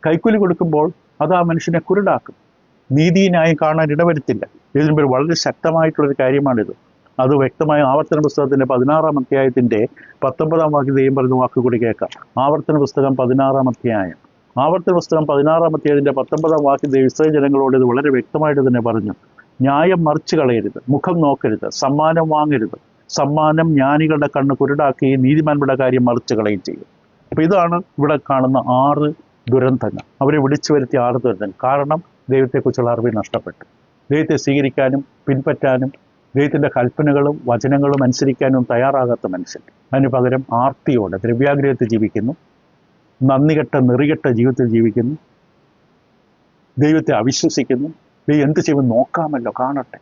കൈക്കൂലി കൊടുക്കുമ്പോൾ അത് ആ മനുഷ്യനെ കുരുടാക്കും. നീതിനായി കാണാൻ ഇടവരുത്തില്ല. ഇതിന് മുമ്പിൽ വളരെ ശക്തമായിട്ടുള്ളൊരു കാര്യമാണിത്. അത് വ്യക്തമായ ആവർത്തന പുസ്തകത്തിന്റെ പതിനാറാം അധ്യായത്തിന്റെ പത്തൊമ്പതാം വാക്യം ദൈവം പറയുന്ന വാക്ക് കൂടി കേൾക്കാം. ആവർത്തന പുസ്തകം പതിനാറാം അധ്യായം. ആവർത്തന പുസ്തകം പതിനാറാം അധ്യായത്തിന്റെ പത്തൊമ്പതാം വാക്യം ദൈവ ജനങ്ങളോട് ഇത് വളരെ വ്യക്തമായിട്ട് തന്നെ പറഞ്ഞു. ന്യായം മറിച്ചു കളയരുത് മുഖം നോക്കരുത് സമ്മാനം വാങ്ങരുത്. സമ്മാനം ജ്ഞാനികളുടെ കണ്ണ് കുരുടാക്കുകയും നീതിമാന്മാരുടെ കാര്യം മറിച്ചു കളയുകയും ചെയ്യും. അപ്പോൾ ഇതാണ് ഇവിടെ കാണുന്ന ആറ് ദുരന്തങ്ങൾ. അവരെ വിളിച്ചു വരുത്തിയ ആറ് ദുരന്തങ്ങൾ. കാരണം ദൈവത്തെക്കുറിച്ചുള്ള അറിവ് നഷ്ടപ്പെട്ടു. ദൈവത്തെ സ്വീകരിക്കാനും പിൻപറ്റാനും ദൈവത്തിന്റെ കൽപ്പനകളും വചനങ്ങളും അനുസരിക്കാനും തയ്യാറാകാത്ത മനുഷ്യൻ. അതിന് പകരം ആർത്തിയോടെ ദ്രവ്യാഗ്രഹത്തിൽ ജീവിക്കുന്നു. നന്ദികെട്ട നെറികെട്ട ജീവിതത്തിൽ ജീവിക്കുന്നു. ദൈവത്തെ അവിശ്വസിക്കുന്നു. ദൈവം എന്ത് ചെയ്യുമെന്ന് നോക്കാമല്ലോ കാണട്ടെ.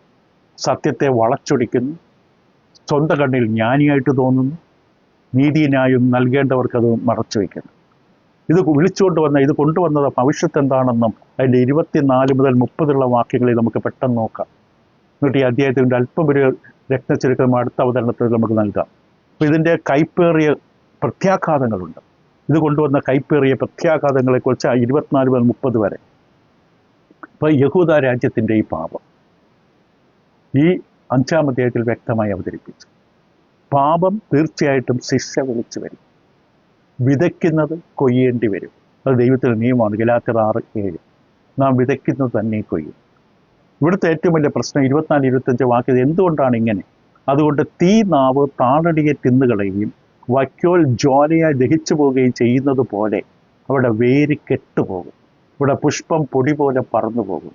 സത്യത്തെ വളച്ചൊടിക്കുന്നു. സ്വന്തം കണ്ണിൽ ജ്ഞാനിയായിട്ട് തോന്നുന്നു. നീതിന്യായം നൽകേണ്ടവർക്ക് അത് മറച്ചു വയ്ക്കുന്നു. ഇത് വിളിച്ചുകൊണ്ട് വന്ന ഇത് കൊണ്ടുവന്നത് ഭവിഷ്യത്ത് എന്താണെന്നും അതിന്റെ ഇരുപത്തിനാല് മുതൽ മുപ്പതുള്ള വാക്യങ്ങളിൽ നമുക്ക് പെട്ടെന്ന് നോക്കാം. എന്നിട്ട് ഈ അധ്യായത്തിന്റെ അല്പം ഒരു രക്തചുരുക്കം അടുത്ത അവതരണത്തിൽ നമുക്ക് നൽകാം. അപ്പോൾ ഇതിന്റെ കൈപ്പേറിയ പ്രത്യാഘാതങ്ങളുണ്ട്. ഇത് കൊണ്ടുവന്ന കൈപ്പേറിയ പ്രത്യാഘാതങ്ങളെക്കുറിച്ച് ആ ഇരുപത്തിനാല് മുതൽ മുപ്പത് വരെ. ഇപ്പോൾ യഹൂദ രാജ്യത്തിന്റെ ഈ പാപം ഈ അഞ്ചാം അധ്യായത്തിൽ വ്യക്തമായി അവതരിപ്പിച്ചു. പാപം തീർച്ചയായിട്ടും ശിക്ഷ വിളിച്ചു വരും. വിതയ്ക്കുന്നത് കൊയ്യേണ്ടി വരും. അത് ദൈവത്തിന്റെ നിയമമാണ്. ഗലാത്തർ ആറ് ഏഴ്. നാം വിതയ്ക്കുന്നത് തന്നെ കൊയ്യും. ഇവിടുത്തെ ഏറ്റവും വലിയ പ്രശ്നം ഇരുപത്തിനാല് ഇരുപത്തഞ്ച് വാക്കിയത് എന്തുകൊണ്ടാണ് ഇങ്ങനെ? അതുകൊണ്ട് തീ നാവ് താളടിയെ തിന്നുകളയും വൈക്കോൽ ജ്വാലയായി ദഹിച്ചു പോവുകയും ചെയ്യുന്നത് പോലെ അവിടെ വേര് കെട്ടുപോകും. ഇവിടെ പുഷ്പം പൊടി പോലെ പറന്നു പോകും.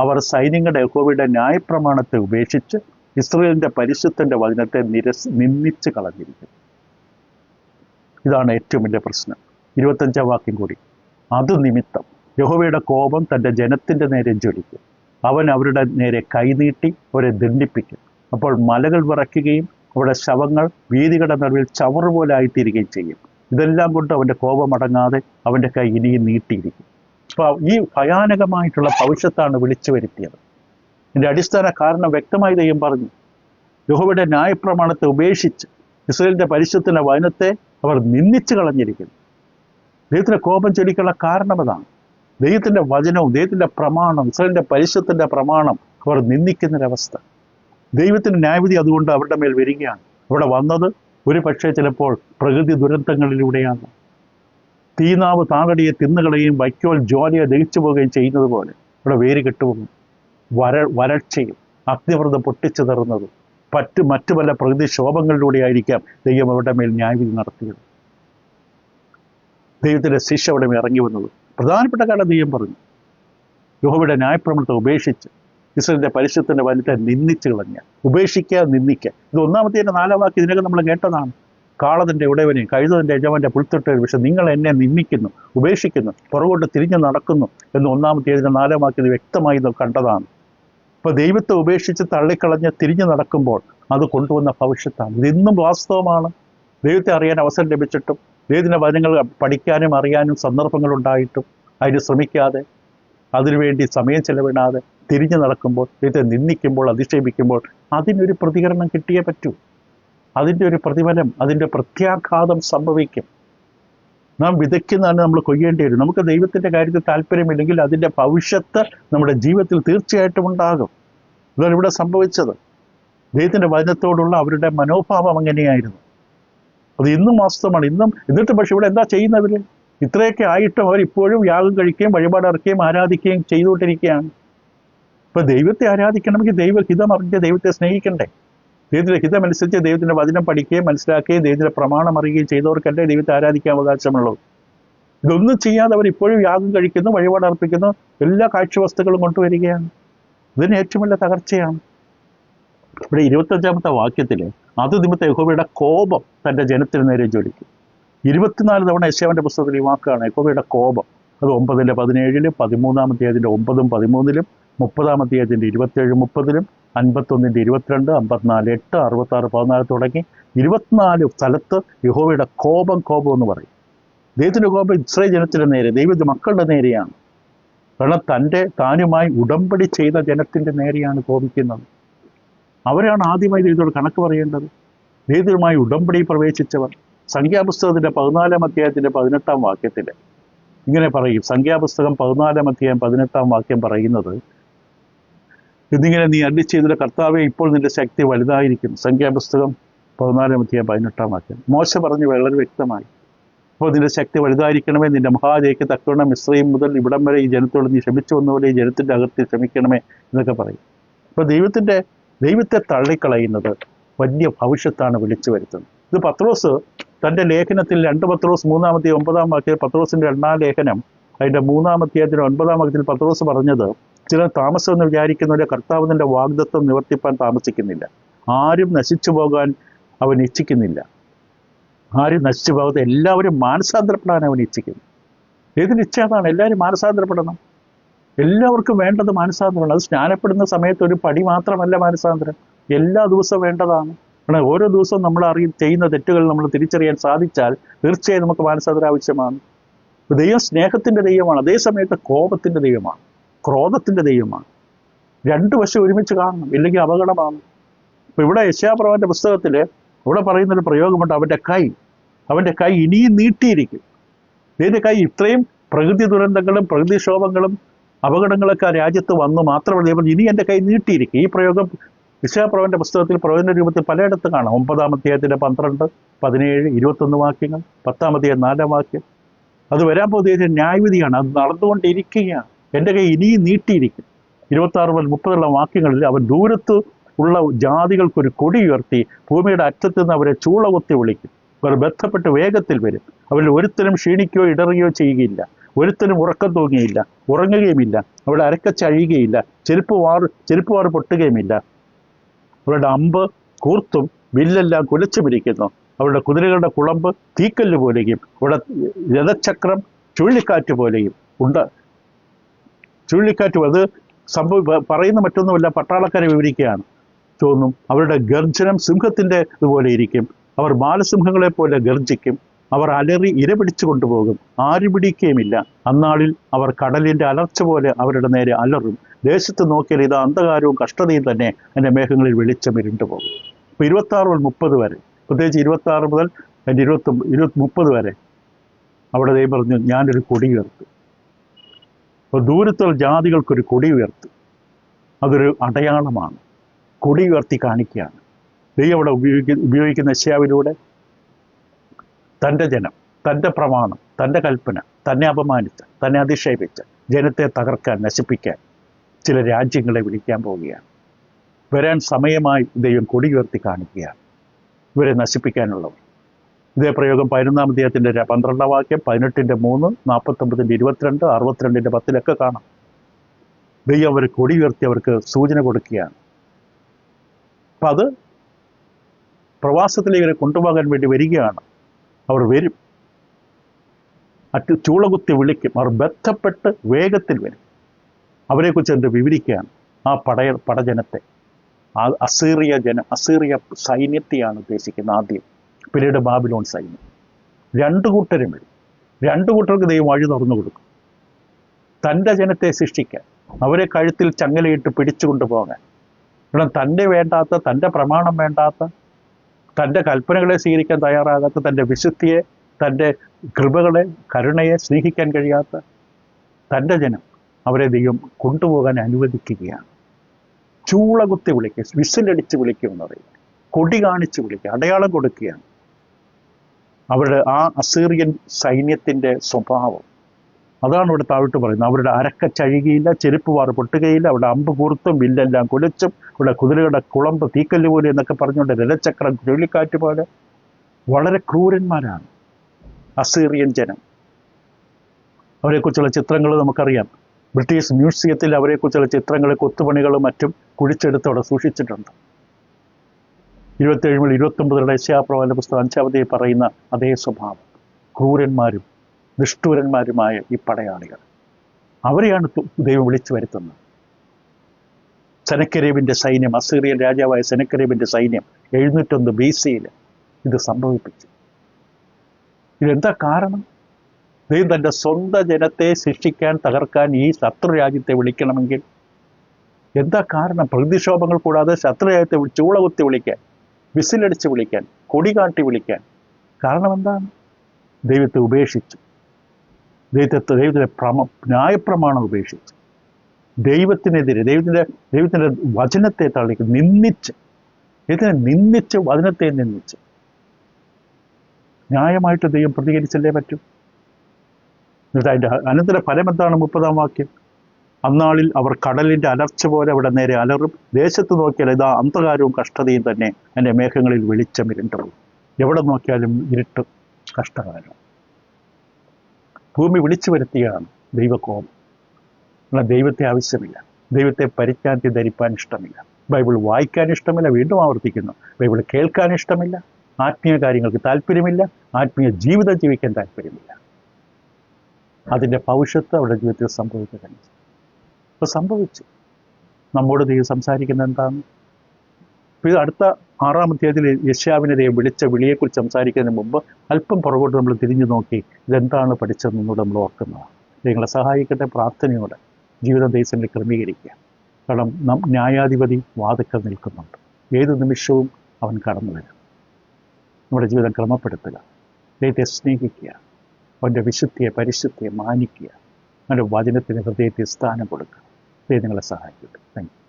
അവർ സൈന്യങ്ങളുടെ യഹോവയുടെ ന്യായപ്രമാണത്തെ ഉപേക്ഷിച്ച് ഇസ്രയേലിന്റെ പരിശുദ്ധന്റെ വചനത്തെ നിരസ് നിന്ദിച്ച് കളഞ്ഞിരിക്കും. ഇതാണ് ഏറ്റവും വലിയ പ്രശ്നം. ഇരുപത്തഞ്ചാം വാക്യം കൂടി. അത് നിമിത്തം യഹോവയുടെ കോപം തന്റെ ജനത്തിന്റെ നേരെ ജ്വലിക്കും. അവൻ അവരുടെ നേരെ കൈനീട്ടി അവരെ ദണ്ഡിപ്പിക്കും. അപ്പോൾ മലകൾ വിറയ്ക്കുകയും അവിടെ ശവങ്ങൾ വീതികളുടെ നടുവിൽ ചവറുപോലെ ആയിത്തീരുകയും ചെയ്യും. ഇതെല്ലാം കൊണ്ട് അവന്റെ കോപമടങ്ങാതെ അവന്റെ കൈ ഇനിയും നീട്ടിയിരിക്കും. അപ്പോൾ ഈ ഭയാനകമായിട്ടുള്ള ഭവിഷ്യത്താണ് വിളിച്ചു വരുത്തിയത്. ഇതിന്റെ അടിസ്ഥാന കാരണം വ്യക്തമായി ദൈവം പറഞ്ഞു. യഹോവയുടെ ന്യായപ്രമാണത്തെ ഉപേക്ഷിച്ച് ഇസ്രയേലിന്റെ പരിശുദ്ധ വചനത്തെ അവർ നിന്ദിച്ചു കളഞ്ഞിരിക്കുന്നു. ദൈവത്തിന്റെ കോപം ചൊടിക്കുള്ള കാരണം അതാണ്. ദൈവത്തിന്റെ വചനവും ദൈവത്തിന്റെ പ്രമാണം ഇസ്രയേലിന്റെ പരിശുദ്ധത്തിന്റെ പ്രമാണം അവർ നിന്ദിക്കുന്നൊരവസ്ഥ. ദൈവത്തിന്റെ ന്യായവിധി അതുകൊണ്ട് അവരുടെ മേൽ വരികയാണ് അവിടെ വന്നത് ഒരു പക്ഷേ ചിലപ്പോൾ പ്രകൃതി ദുരന്തങ്ങളിലൂടെയാണ്. തീനാവ് താളടിയെ തിന്നുകളയും വൈക്കോൽ ജോലിയെ ദഹിച്ചു പോവുകയും ചെയ്യുന്നത് പോലെ ഇവിടെ വേര് കെട്ടുപോകും വര വരൾച്ചയും അഗ്നിവ്രതം പൊട്ടിച്ചു തറുന്നതും മറ്റ് മറ്റു പല പ്രകൃതി ക്ഷോഭങ്ങളിലൂടെയായിരിക്കാം ദൈവം അവരുടെ മേൽ ന്യായവിധി നടത്തിയത്. ദൈവത്തിന്റെ ശിക്ഷ അവിടെ ഇറങ്ങി വന്നത്. പ്രധാനപ്പെട്ട കാലം ദൈവം പറഞ്ഞു. യഹോവയുടെ ന്യായപ്രമണത്തെ ഉപേക്ഷിച്ച് ഇസ്രേലിന്റെ പരിശുദ്ധത്തിന്റെ വലുത്തെ നിന്ദിച്ചു കളഞ്ഞ ഉപേക്ഷിക്കുക നിന്ദിക്കുക. ഇത് ഒന്നാമത്തെ നാലാം വാക്ക് ഇതിനകം നമ്മൾ കേട്ടതാണ്. കാളതിന്റെ ഉടയവനെയും കഴുതതിന്റെ യജമാന്റെ പുൽത്തൊട്ട പക്ഷെ നിങ്ങൾ എന്നെ നിന്ദിക്കുന്നു ഉപേക്ഷിക്കുന്നു പുറകോട്ട് തിരിഞ്ഞു നടക്കുന്നു എന്ന് ഒന്നാമത്തേതിന്റെ നാലാം വാക്ക് ഇത് വ്യക്തമായി കണ്ടതാണ്. ഇപ്പൊ ദൈവത്തെ ഉപേക്ഷിച്ച് തള്ളിക്കളഞ്ഞ് തിരിഞ്ഞു നടക്കുമ്പോൾ അത് കൊണ്ടുവന്ന ഭവിഷ്യത്താണ്. ഇതിന്നും വാസ്തവമാണ്. ദൈവത്തെ അറിയാൻ അവസരം ലഭിച്ചിട്ടും ദൈവത്തിന്റെ വചനങ്ങൾ പഠിക്കാനും അറിയാനും സന്ദർഭങ്ങൾ ഉണ്ടായിട്ടും അതിന് ശ്രമിക്കാതെ അതിനുവേണ്ടി സമയം ചെലവിടാതെ തിരിഞ്ഞു നടക്കുമ്പോൾ ദൈവത്തെ നിന്ദിക്കുമ്പോൾ അധിക്ഷേപിക്കുമ്പോൾ അതിനൊരു പ്രതികരണം കിട്ടിയേ പറ്റൂ. അതിന്റെ ഒരു പ്രതിഫലം അതിന്റെ പ്രത്യാഘാതം സംഭവിക്കും. നാം വിതയ്ക്കുന്നതാണ് നമ്മൾ കൊയ്യേണ്ടി വരും. നമുക്ക് ദൈവത്തിന്റെ കാര്യത്തിൽ താല്പര്യമില്ലെങ്കിൽ അതിന്റെ ഭവിഷ്യത്ത് നമ്മുടെ ജീവിതത്തിൽ തീർച്ചയായിട്ടും ഉണ്ടാകും. ഇതാണ് ഇവിടെ സംഭവിച്ചത്. ദൈവത്തിന്റെ വചനത്തോടുള്ള അവരുടെ മനോഭാവം അങ്ങനെയായിരുന്നു. അത് ഇന്നും വാസ്തവമാണ്. ഇന്നും എന്നിട്ട് പക്ഷെ ഇവിടെ എന്താ ചെയ്യുന്നവർ ഇത്രയൊക്കെ ആയിട്ടും അവർ ഇപ്പോഴും യാഗം കഴിക്കുകയും വഴിപാടിറക്കുകയും ആരാധിക്കുകയും ചെയ്തുകൊണ്ടിരിക്കുകയാണ്. ഇപ്പം ദൈവത്തെ ആരാധിക്കണമെങ്കിൽ ദൈവഹിതം അറിഞ്ഞ് ദൈവത്തെ സ്നേഹിക്കണ്ടേ? ദൈവത്തിന്റെ ഹിതമനുസരിച്ച് ദൈവത്തിന്റെ വചനം പഠിക്കുകയും മനസ്സിലാക്കുകയും ദൈവത്തിന്റെ പ്രമാണം അറിയുകയും ചെയ്തവർക്കല്ലേ ദൈവത്തെ ആരാധിക്കാൻ അവകാശമുള്ളൂ ഇതൊന്നും ചെയ്യാതെ അവർ ഇപ്പോഴും യാഗം കഴിക്കുന്നു വഴിപാട് അർപ്പിക്കുന്നു എല്ലാ കാഴ്ചവസ്തുക്കളും കൊണ്ടുവരികയാണ്. ഇതിന് ഏറ്റവും വലിയ തകർച്ചയാണ്. ഇവിടെ ഇരുപത്തഞ്ചാമത്തെ വാക്യത്തിൽ അത് നിമിത്തം യഹോബയുടെ കോപം തന്റെ ജനത്തിന് നേരെ ജ്വലിക്കും. ഇരുപത്തിനാല് തവണ യശാവിന്റെ പുസ്തകത്തിൽ ഈ വാക്കാണ് യഹോബയുടെ കോപം. അത് ഒമ്പതിന്റെ പതിനേഴിലും പതിമൂന്നാമത്തെ അതിന്റെ ഒമ്പതും പതിമൂന്നിലും മുപ്പതാമത്തെ അതിന്റെ ഇരുപത്തേഴ് മുപ്പതിലും അൻപത്തൊന്നിന്റെ ഇരുപത്തിരണ്ട് അമ്പത്തിനാല് എട്ട് അറുപത്താറ് പതിനാല് തുടങ്ങി ഇരുപത്തിനാല് സ്ഥലത്ത് യഹോവയുടെ കോപം കോപം എന്ന് പറയും. ദൈവത്തിന്റെ കോപം ഇസ്രേ ജനത്തിന്റെ നേരെ ദൈവത്തിന്റെ മക്കളുടെ നേരെയാണ്. കാരണം തന്റെ താനുമായി ഉടമ്പടി ചെയ്ത ജനത്തിന്റെ നേരെയാണ് കോപിക്കുന്നത്. അവരാണ് ആദ്യമായി ദൈവത്തോട് കണക്ക് പറയേണ്ടത്. ദൈവത്തിനുമായി ഉടമ്പടി പ്രവേശിച്ചവർ. സംഖ്യാപുസ്തകത്തിന്റെ പതിനാലാം അധ്യായത്തിന്റെ പതിനെട്ടാം വാക്യത്തിൽ ഇങ്ങനെ പറയും. സംഖ്യാപുസ്തകം പതിനാലാം അധ്യായം പതിനെട്ടാം വാക്യം പറയുന്നത് എന്നിങ്ങനെ നീ അടി ചെയ്തില്ല കർത്താവെ ഇപ്പോൾ നിന്റെ ശക്തി വലുതായിരിക്കും സംഖ്യാപുസ്തകം പതിനാലാം അധ്യായം പതിനെട്ടാം വാക്യം. മോശ പറഞ്ഞു വളരെ വ്യക്തമായി. അപ്പോൾ നിന്റെ ശക്തി വലുതായിരിക്കണമേ നിന്റെ മഹാജയ്ക്ക് തക്കവണ്ണം ഇസ്രയും മുതൽ ഇവിടം വരെ ഈ ജനത്തോട് നീ ക്ഷമിച്ചു വന്നപോലെ ഈ ജനത്തിന്റെ അകത്ത് ക്ഷമിക്കണമേ എന്നൊക്കെ പറയും. അപ്പോൾ ദൈവത്തിന്റെ ദൈവത്തെ തള്ളിക്കളയുന്നത് വലിയ ഭവിഷ്യത്താണ് വിളിച്ചു വരുത്തുന്നത്. ഇത് പത്രോസ് തന്റെ ലേഖനത്തിൽ രണ്ട് പത്രോസ് മൂന്നാമത്തെ ഒമ്പതാം വാക്യം പത്രോസിന്റെ രണ്ടാം ലേഖനം അതിന്റെ മൂന്നാമധ്യായത്തിന് ഒൻപതാം വാക്യത്തിൽ പത്രോസ് പറഞ്ഞത് ചിലർ താമസം എന്ന് വിചാരിക്കുന്നവരെ കർത്താവ് തന്റെ വാഗ്ദത്വം നിവർത്തിപ്പാൻ താമസിക്കുന്നില്ല. ആരും നശിച്ചു പോകാൻ അവൻ ഇച്ഛിക്കുന്നില്ല. ആരും നശിച്ചു പോകാതെ എല്ലാവരും മാനസാന്തരപ്പെടാൻ അവൻ ഇച്ഛിക്കുന്നു. ഏതിന് ഇച്ഛ അതാണ് എല്ലാവരും മാനസാന്തരപ്പെടണം. എല്ലാവർക്കും വേണ്ടത് മാനസാന്തരമാണ്. അത് സ്നാനപ്പെടുന്ന സമയത്ത് ഒരു പടി മാത്രമല്ല മാനസാന്തരം. എല്ലാ ദിവസവും വേണ്ടതാണ്. കാരണം ഓരോ ദിവസവും നമ്മൾ അറിയ ചെയ്യുന്ന തെറ്റുകൾ നമ്മൾ തിരിച്ചറിയാൻ സാധിച്ചാൽ തീർച്ചയായും നമുക്ക് മാനസാന്തരം ആവശ്യമാണ്. ദൈവം സ്നേഹത്തിന്റെ ദൈവമാണ് അതേ സമയത്ത് കോപത്തിന്റെ ദൈവമാണ് ക്രോധത്തിന്റെ ദൈവമാണ്. രണ്ടു വശം ഒരുമിച്ച് കാണണം ഇല്ലെങ്കിൽ അപകടമാണ്. ഇപ്പൊ ഇവിടെ യശാപ്രവന്റെ പുസ്തകത്തിൽ ഇവിടെ പറയുന്നൊരു പ്രയോഗമുണ്ട് അവന്റെ കൈ അവന്റെ കൈ ഇനിയും നീട്ടിയിരിക്കും. ഇതിന്റെ കൈ ഇത്രയും പ്രകൃതി ദുരന്തങ്ങളും പ്രകൃതിക്ഷോഭങ്ങളും അപകടങ്ങളൊക്കെ ആ രാജ്യത്ത് വന്നു മാത്രമല്ല ദൈവം ഇനി എന്റെ കൈ നീട്ടിയിരിക്കും. ഈ പ്രയോഗം വിശ്വപ്രവന്റെ പുസ്തകത്തിൽ പ്രവചന രൂപത്തിൽ പലയിടത്ത് കാണാം. ഒമ്പതാം അധ്യായത്തിന്റെ പന്ത്രണ്ട് പതിനേഴ് ഇരുപത്തൊന്ന് വാക്യങ്ങൾ പത്താം അധ്യായം നാലാം വാക്യം. അത് വരാൻ പോകുന്ന ന്യായവിധിയാണ്? അത് നടന്നുകൊണ്ടിരിക്കുകയാണ്. എന്റെ കൈ ഇനിയും നീട്ടിയിരിക്കും. ഇരുപത്തി ആറ് മുതൽ മുപ്പതുള്ള വാക്യങ്ങളിൽ അവൻ ദൂരത്ത് ഉള്ള ജാതികൾക്കൊരു കൊടി ഉയർത്തി ഭൂമിയുടെ അറ്റത്ത് നിന്ന് അവരെ ചൂളകുത്തി വിളിക്കും. അവർ ബന്ധപ്പെട്ട് വേഗത്തിൽ വരും. അവരിൽ ഒരുത്തനും ക്ഷീണിക്കുകയോ ഇടറുകയോ ചെയ്യുകയില്ല. ഒരുത്തനും ഉറക്കം തോന്നിയില്ല ഉറങ്ങുകയുമില്ല. അവരുടെ അരക്കച്ചഴിയുകയില്ല ചെരുപ്പ് വാറ് ചെരുപ്പ് വാറ് പൊട്ടുകയുമില്ല. അവരുടെ അമ്പ് കൂർത്തും വില്ലെല്ലാം കുലച്ചു പിരിക്കുന്നു അവരുടെ കുതിരകളുടെ കുളമ്പ് തീക്കല്ല് പോലെയും അവരുടെ രഥചക്രം ചുഴലിക്കാറ്റ് പോലെയും ഉണ്ട്. ചുഴലിക്കാറ്റ് അത് സംഭവ പറയുന്ന മറ്റൊന്നുമല്ല പട്ടാളക്കാരെ വിവരിക്കുകയാണ്. തോന്നും അവരുടെ ഗർജനം സിംഹത്തിന്റെ ഇതുപോലെ ഇരിക്കും. അവർ ബാലസിംഹങ്ങളെ പോലെ ഗർജിക്കും അവർ അലറി ഇര പിടിച്ചു കൊണ്ടുപോകും. ആര് പിടിക്കുകയുമില്ല അന്നാളിൽ അവർ കടലിന്റെ അലർച്ച പോലെ അവരുടെ നേരെ അലറും. ദേശത്ത് നോക്കിയാൽ ഇത് അന്ധകാരവും കഷ്ടതയും തന്നെ. എന്റെ മേഘങ്ങളിൽ വെളിച്ചം ഇരുണ്ടു പോകും ഇരുപത്താറ് മുതൽ മുപ്പത് വരെ. പ്രത്യേകിച്ച് ഇരുപത്തി ആറ് മുതൽ അതിന്റെ ഇരുപത്തി ഇരുപത്തി മുപ്പത് വരെ. അവിടെ ദൈവം പറഞ്ഞു ഞാനൊരു കൊടി ഉയർത്തും. അപ്പോൾ ദൂരത്തുള്ള ജാതികൾക്കൊരു കൊടി ഉയർത്തു. അതൊരു അടയാളമാണ്. കൊടി ഉയർത്തി കാണിക്കുകയാണ്. ദൈവം അവിടെ ഉപയോഗിക്കുന്ന ഉപയോഗിക്കുന്ന ശ്യാവിലൂടെ തന്റെ ജനം തന്റെ പ്രമാണം തന്റെ കൽപ്പന തന്നെ അപമാനിച്ച് തന്നെ അധിക്ഷേപിച്ച് ജനത്തെ തകർക്കാൻ നശിപ്പിക്കാൻ ചില രാജ്യങ്ങളെ വിളിക്കാൻ പോവുകയാണ്. വരാൻ സമയമായി ദൈവം കൊടി ഉയർത്തി കാണിക്കുകയാണ്. ഇവരെ നശിപ്പിക്കാനുള്ളവർ ഇതേ പ്രയോഗം പതിനൊന്നാം അധ്യായത്തിന്റെ പന്ത്രണ്ടാം വാക്യം പതിനെട്ടിന്റെ മൂന്ന് നാൽപ്പത്തൊമ്പതിന്റെ ഇരുപത്തിരണ്ട് അറുപത്തിരണ്ടിന്റെ പത്തിലൊക്കെ കാണാം. ദൈവം അവർ കൊടി ഉയർത്തി അവർക്ക് സൂചന കൊടുക്കുകയാണ്. അപ്പം അത് പ്രവാസത്തിലേക്ക് ഇവരെ കൊണ്ടുപോകാൻ വേണ്ടി വരികയാണ്. അവർ വരും. അറ്റ് ചൂളകുത്തി വിളിക്കും. അവർ ബന്ധപ്പെട്ട് വേഗത്തിൽ വരും. അവരെക്കുറിച്ച് എന്ത് വിവരിക്കുകയാണ്? ആ പടയ പടജനത്തെ. അസീറിയ ജന അസീറിയ സൈന്യത്തെയാണ് ഉദ്ദേശിക്കുന്നത് ആദ്യം. പിന്നീട് ബാബിലോൺ സൈന്യം. രണ്ട് കൂട്ടരും രണ്ടു കൂട്ടർക്ക് ദൈവം വഴി തുറന്നു കൊടുക്കും. തന്റെ ജനത്തെ സൃഷ്ടിക്കാൻ. അവരെ കഴുത്തിൽ ചങ്ങലയിട്ട് പിടിച്ചു കൊണ്ടുപോകാൻ. കാരണം തന്റെ വേണ്ടാത്ത തന്റെ പ്രമാണം വേണ്ടാത്ത തന്റെ കൽപ്പനകളെ സ്വീകരിക്കാൻ തയ്യാറാകാത്ത തന്റെ വിശുദ്ധിയെ തന്റെ കൃപകളെ കരുണയെ സ്നേഹിക്കാൻ കഴിയാത്ത തന്റെ ജനം അവരെ ദൈവം കൊണ്ടുപോകാൻ അനുവദിക്കുകയാണ്. ചൂളകുത്തി വിളിക്കുക വിസിലടിച്ച് വിളിക്കുമെന്ന് പറയും. കൊടി കാണിച്ച് വിളിക്കുക അടയാളം കൊടുക്കുകയാണ്. അവരുടെ ആ അസീറിയൻ സൈന്യത്തിന്റെ സ്വഭാവം. അതാണ് ഇവിടെ താഴോട്ട് പറയുന്നത്. അവരുടെ അരക്ക ചഴുകിയില്ല ചെരുപ്പ് വാറ് പൊട്ടുകയില്ല അവിടെ അമ്പ് കൂർത്തും വില്ലെല്ലാം കുലച്ചും ഇവിടെ കുതിരയുടെ കുളമ്പ് തീക്കല്ല് പോലെ എന്നൊക്കെ പറഞ്ഞുകൊണ്ട് രഥചക്രം ചുഴലിക്കാറ്റ് പോലെ. വളരെ ക്രൂരന്മാരാണ് അസീറിയൻ ജനം. അവരെക്കുറിച്ചുള്ള ചിത്രങ്ങൾ നമുക്കറിയാം. ബ്രിട്ടീഷ് മ്യൂസിയത്തിൽ അവരെക്കുറിച്ചുള്ള ചിത്രങ്ങൾ കൊത്തുപണികളും മറ്റും കുഴിച്ചെടുത്ത് അവിടെ സൂക്ഷിച്ചിട്ടുണ്ട്. ഇരുപത്തേഴ് മുതൽ ഇരുപത്തൊമ്പതിലുള്ള യശയാപ്രവാചന പുസ്തകം അഞ്ചാമതി പറയുന്ന അതേ സ്വഭാവം. ക്രൂരന്മാരും നിഷ്ഠൂരന്മാരുമായ ഈ പടയാളികൾ. അവരെയാണ് ദൈവം വിളിച്ചു വരുത്തുന്നത്. സെനക്കരേബിന്റെ സൈന്യം അസീറിയൻ രാജാവായ സെനക്കരേബിന്റെ സൈന്യം എഴുന്നൂറ്റൊന്ന് ബി സിയിൽ ഇത് സംഭവിപ്പിച്ചു. ഇതെന്താ കാരണം? ദൈവം തന്റെ സ്വന്തം ജനത്തെ ശിക്ഷിക്കാൻ തകർക്കാൻ ഈ ശത്രു രാജ്യത്തെ വിളിക്കണമെങ്കിൽ എന്താ കാരണം? പ്രകൃതിക്ഷോഭങ്ങൾ കൂടാതെ ശത്രു രാജ്യത്തെ വിളി- ചൂളകുത്തി വിളിക്കാൻ വിസിലടിച്ച് വിളിക്കാൻ കൊടി കാട്ടി വിളിക്കാൻ. കാരണം എന്താണ്? ദൈവത്തെ ഉപേക്ഷിച്ചു. ദൈവത്തെ ദൈവത്തിന്റെ പ്രമ ന്യായപ്രമാണം ഉപേക്ഷിച്ചു. ദൈവത്തിനെതിരെ ദൈവത്തിന്റെ ദൈവത്തിന്റെ വചനത്തെ തള്ളിക്ക് നിന്ദിച്ച്. ദൈവത്തിനെ നിന്ദിച്ച് വചനത്തെ നിന്ദിച്ച്. ന്യായമായിട്ട് ദൈവം പ്രതികരിച്ചല്ലേ പറ്റൂ? എന്നിട്ട് അതിന്റെ അനന്തര ഫലം എന്താണ് മുപ്പതാം വാക്യം. അന്നാളിൽ അവർ കടലിന്റെ അലർച്ച പോലെ അവിടെ നേരെ അലറും. ദേശത്ത് നോക്കിയാൽ ഇതാ അന്ധകാരവും കഷ്ടതയും തന്നെ എന്റെ മേഘങ്ങളിൽ വെളിച്ചം ഇരുണ്ടുള്ളൂ എവിടെ നോക്കിയാലും ഇരുട്ട് കഷ്ടകാലം. ഭൂമി വിളിച്ചു വരുത്തിയാണ് ദൈവകോപം. എന്നാൽ ദൈവത്തെ ആവശ്യമില്ല. ദൈവത്തെ പരിജ്ഞാനത്തെ ധരിപ്പാൻ ഇഷ്ടമില്ല. ബൈബിൾ വായിക്കാൻ ഇഷ്ടമില്ല വീണ്ടും ആവർത്തിക്കുന്നു. ബൈബിൾ കേൾക്കാൻ ഇഷ്ടമില്ല. ആത്മീയ കാര്യങ്ങൾക്ക് താല്പര്യമില്ല. ആത്മീയ ജീവിതം ജീവിക്കാൻ താല്പര്യമില്ല. അതിന്റെ ഭവിഷ്യത്ത് അവരുടെ ജീവിതത്തിൽ സംഭവിക്കുക അപ്പോൾ സംഭവിച്ചു. നമ്മോട് ദൈവം സംസാരിക്കുന്നത് എന്താണ്? ഇത് അടുത്ത ആറാം അധ്യായത്തിൽ യശ്യാവിനെ ദൈവം വിളിച്ച വിളിയെക്കുറിച്ച് സംസാരിക്കുന്നതിന് മുമ്പ് അല്പം പുറകോട്ട് നമ്മൾ തിരിഞ്ഞു നോക്കി ഇതെന്താണ് പഠിച്ചതെന്നുകൂടെ നമ്മൾ ഓർക്കുന്നതാണ്. നിങ്ങളെ സഹായിക്കട്ടെ പ്രാർത്ഥനയോടെ. ജീവിത ദൈവത്തിൽ ക്രമീകരിക്കുക. കാരണം നം ന്യായാധിപതി വാതുക്കൽ നിൽക്കുന്നുണ്ട്. ഏത് നിമിഷവും അവൻ കടന്നു വരും നമ്മുടെ ജീവിതം ക്രമപ്പെടുത്തുക. ദൈവത്തെ സ്നേഹിക്കുക. അവന്റെ വിശുദ്ധിയെ പരിശുദ്ധിയെ മാനിക്കുക. അവന്റെ വചനത്തിന് ഹൃദയത്തിൽ സ്ഥാനം കൊടുക്കുക. ദൈവം നിങ്ങളെ സഹായിക്കട്ടെ. താങ്ക്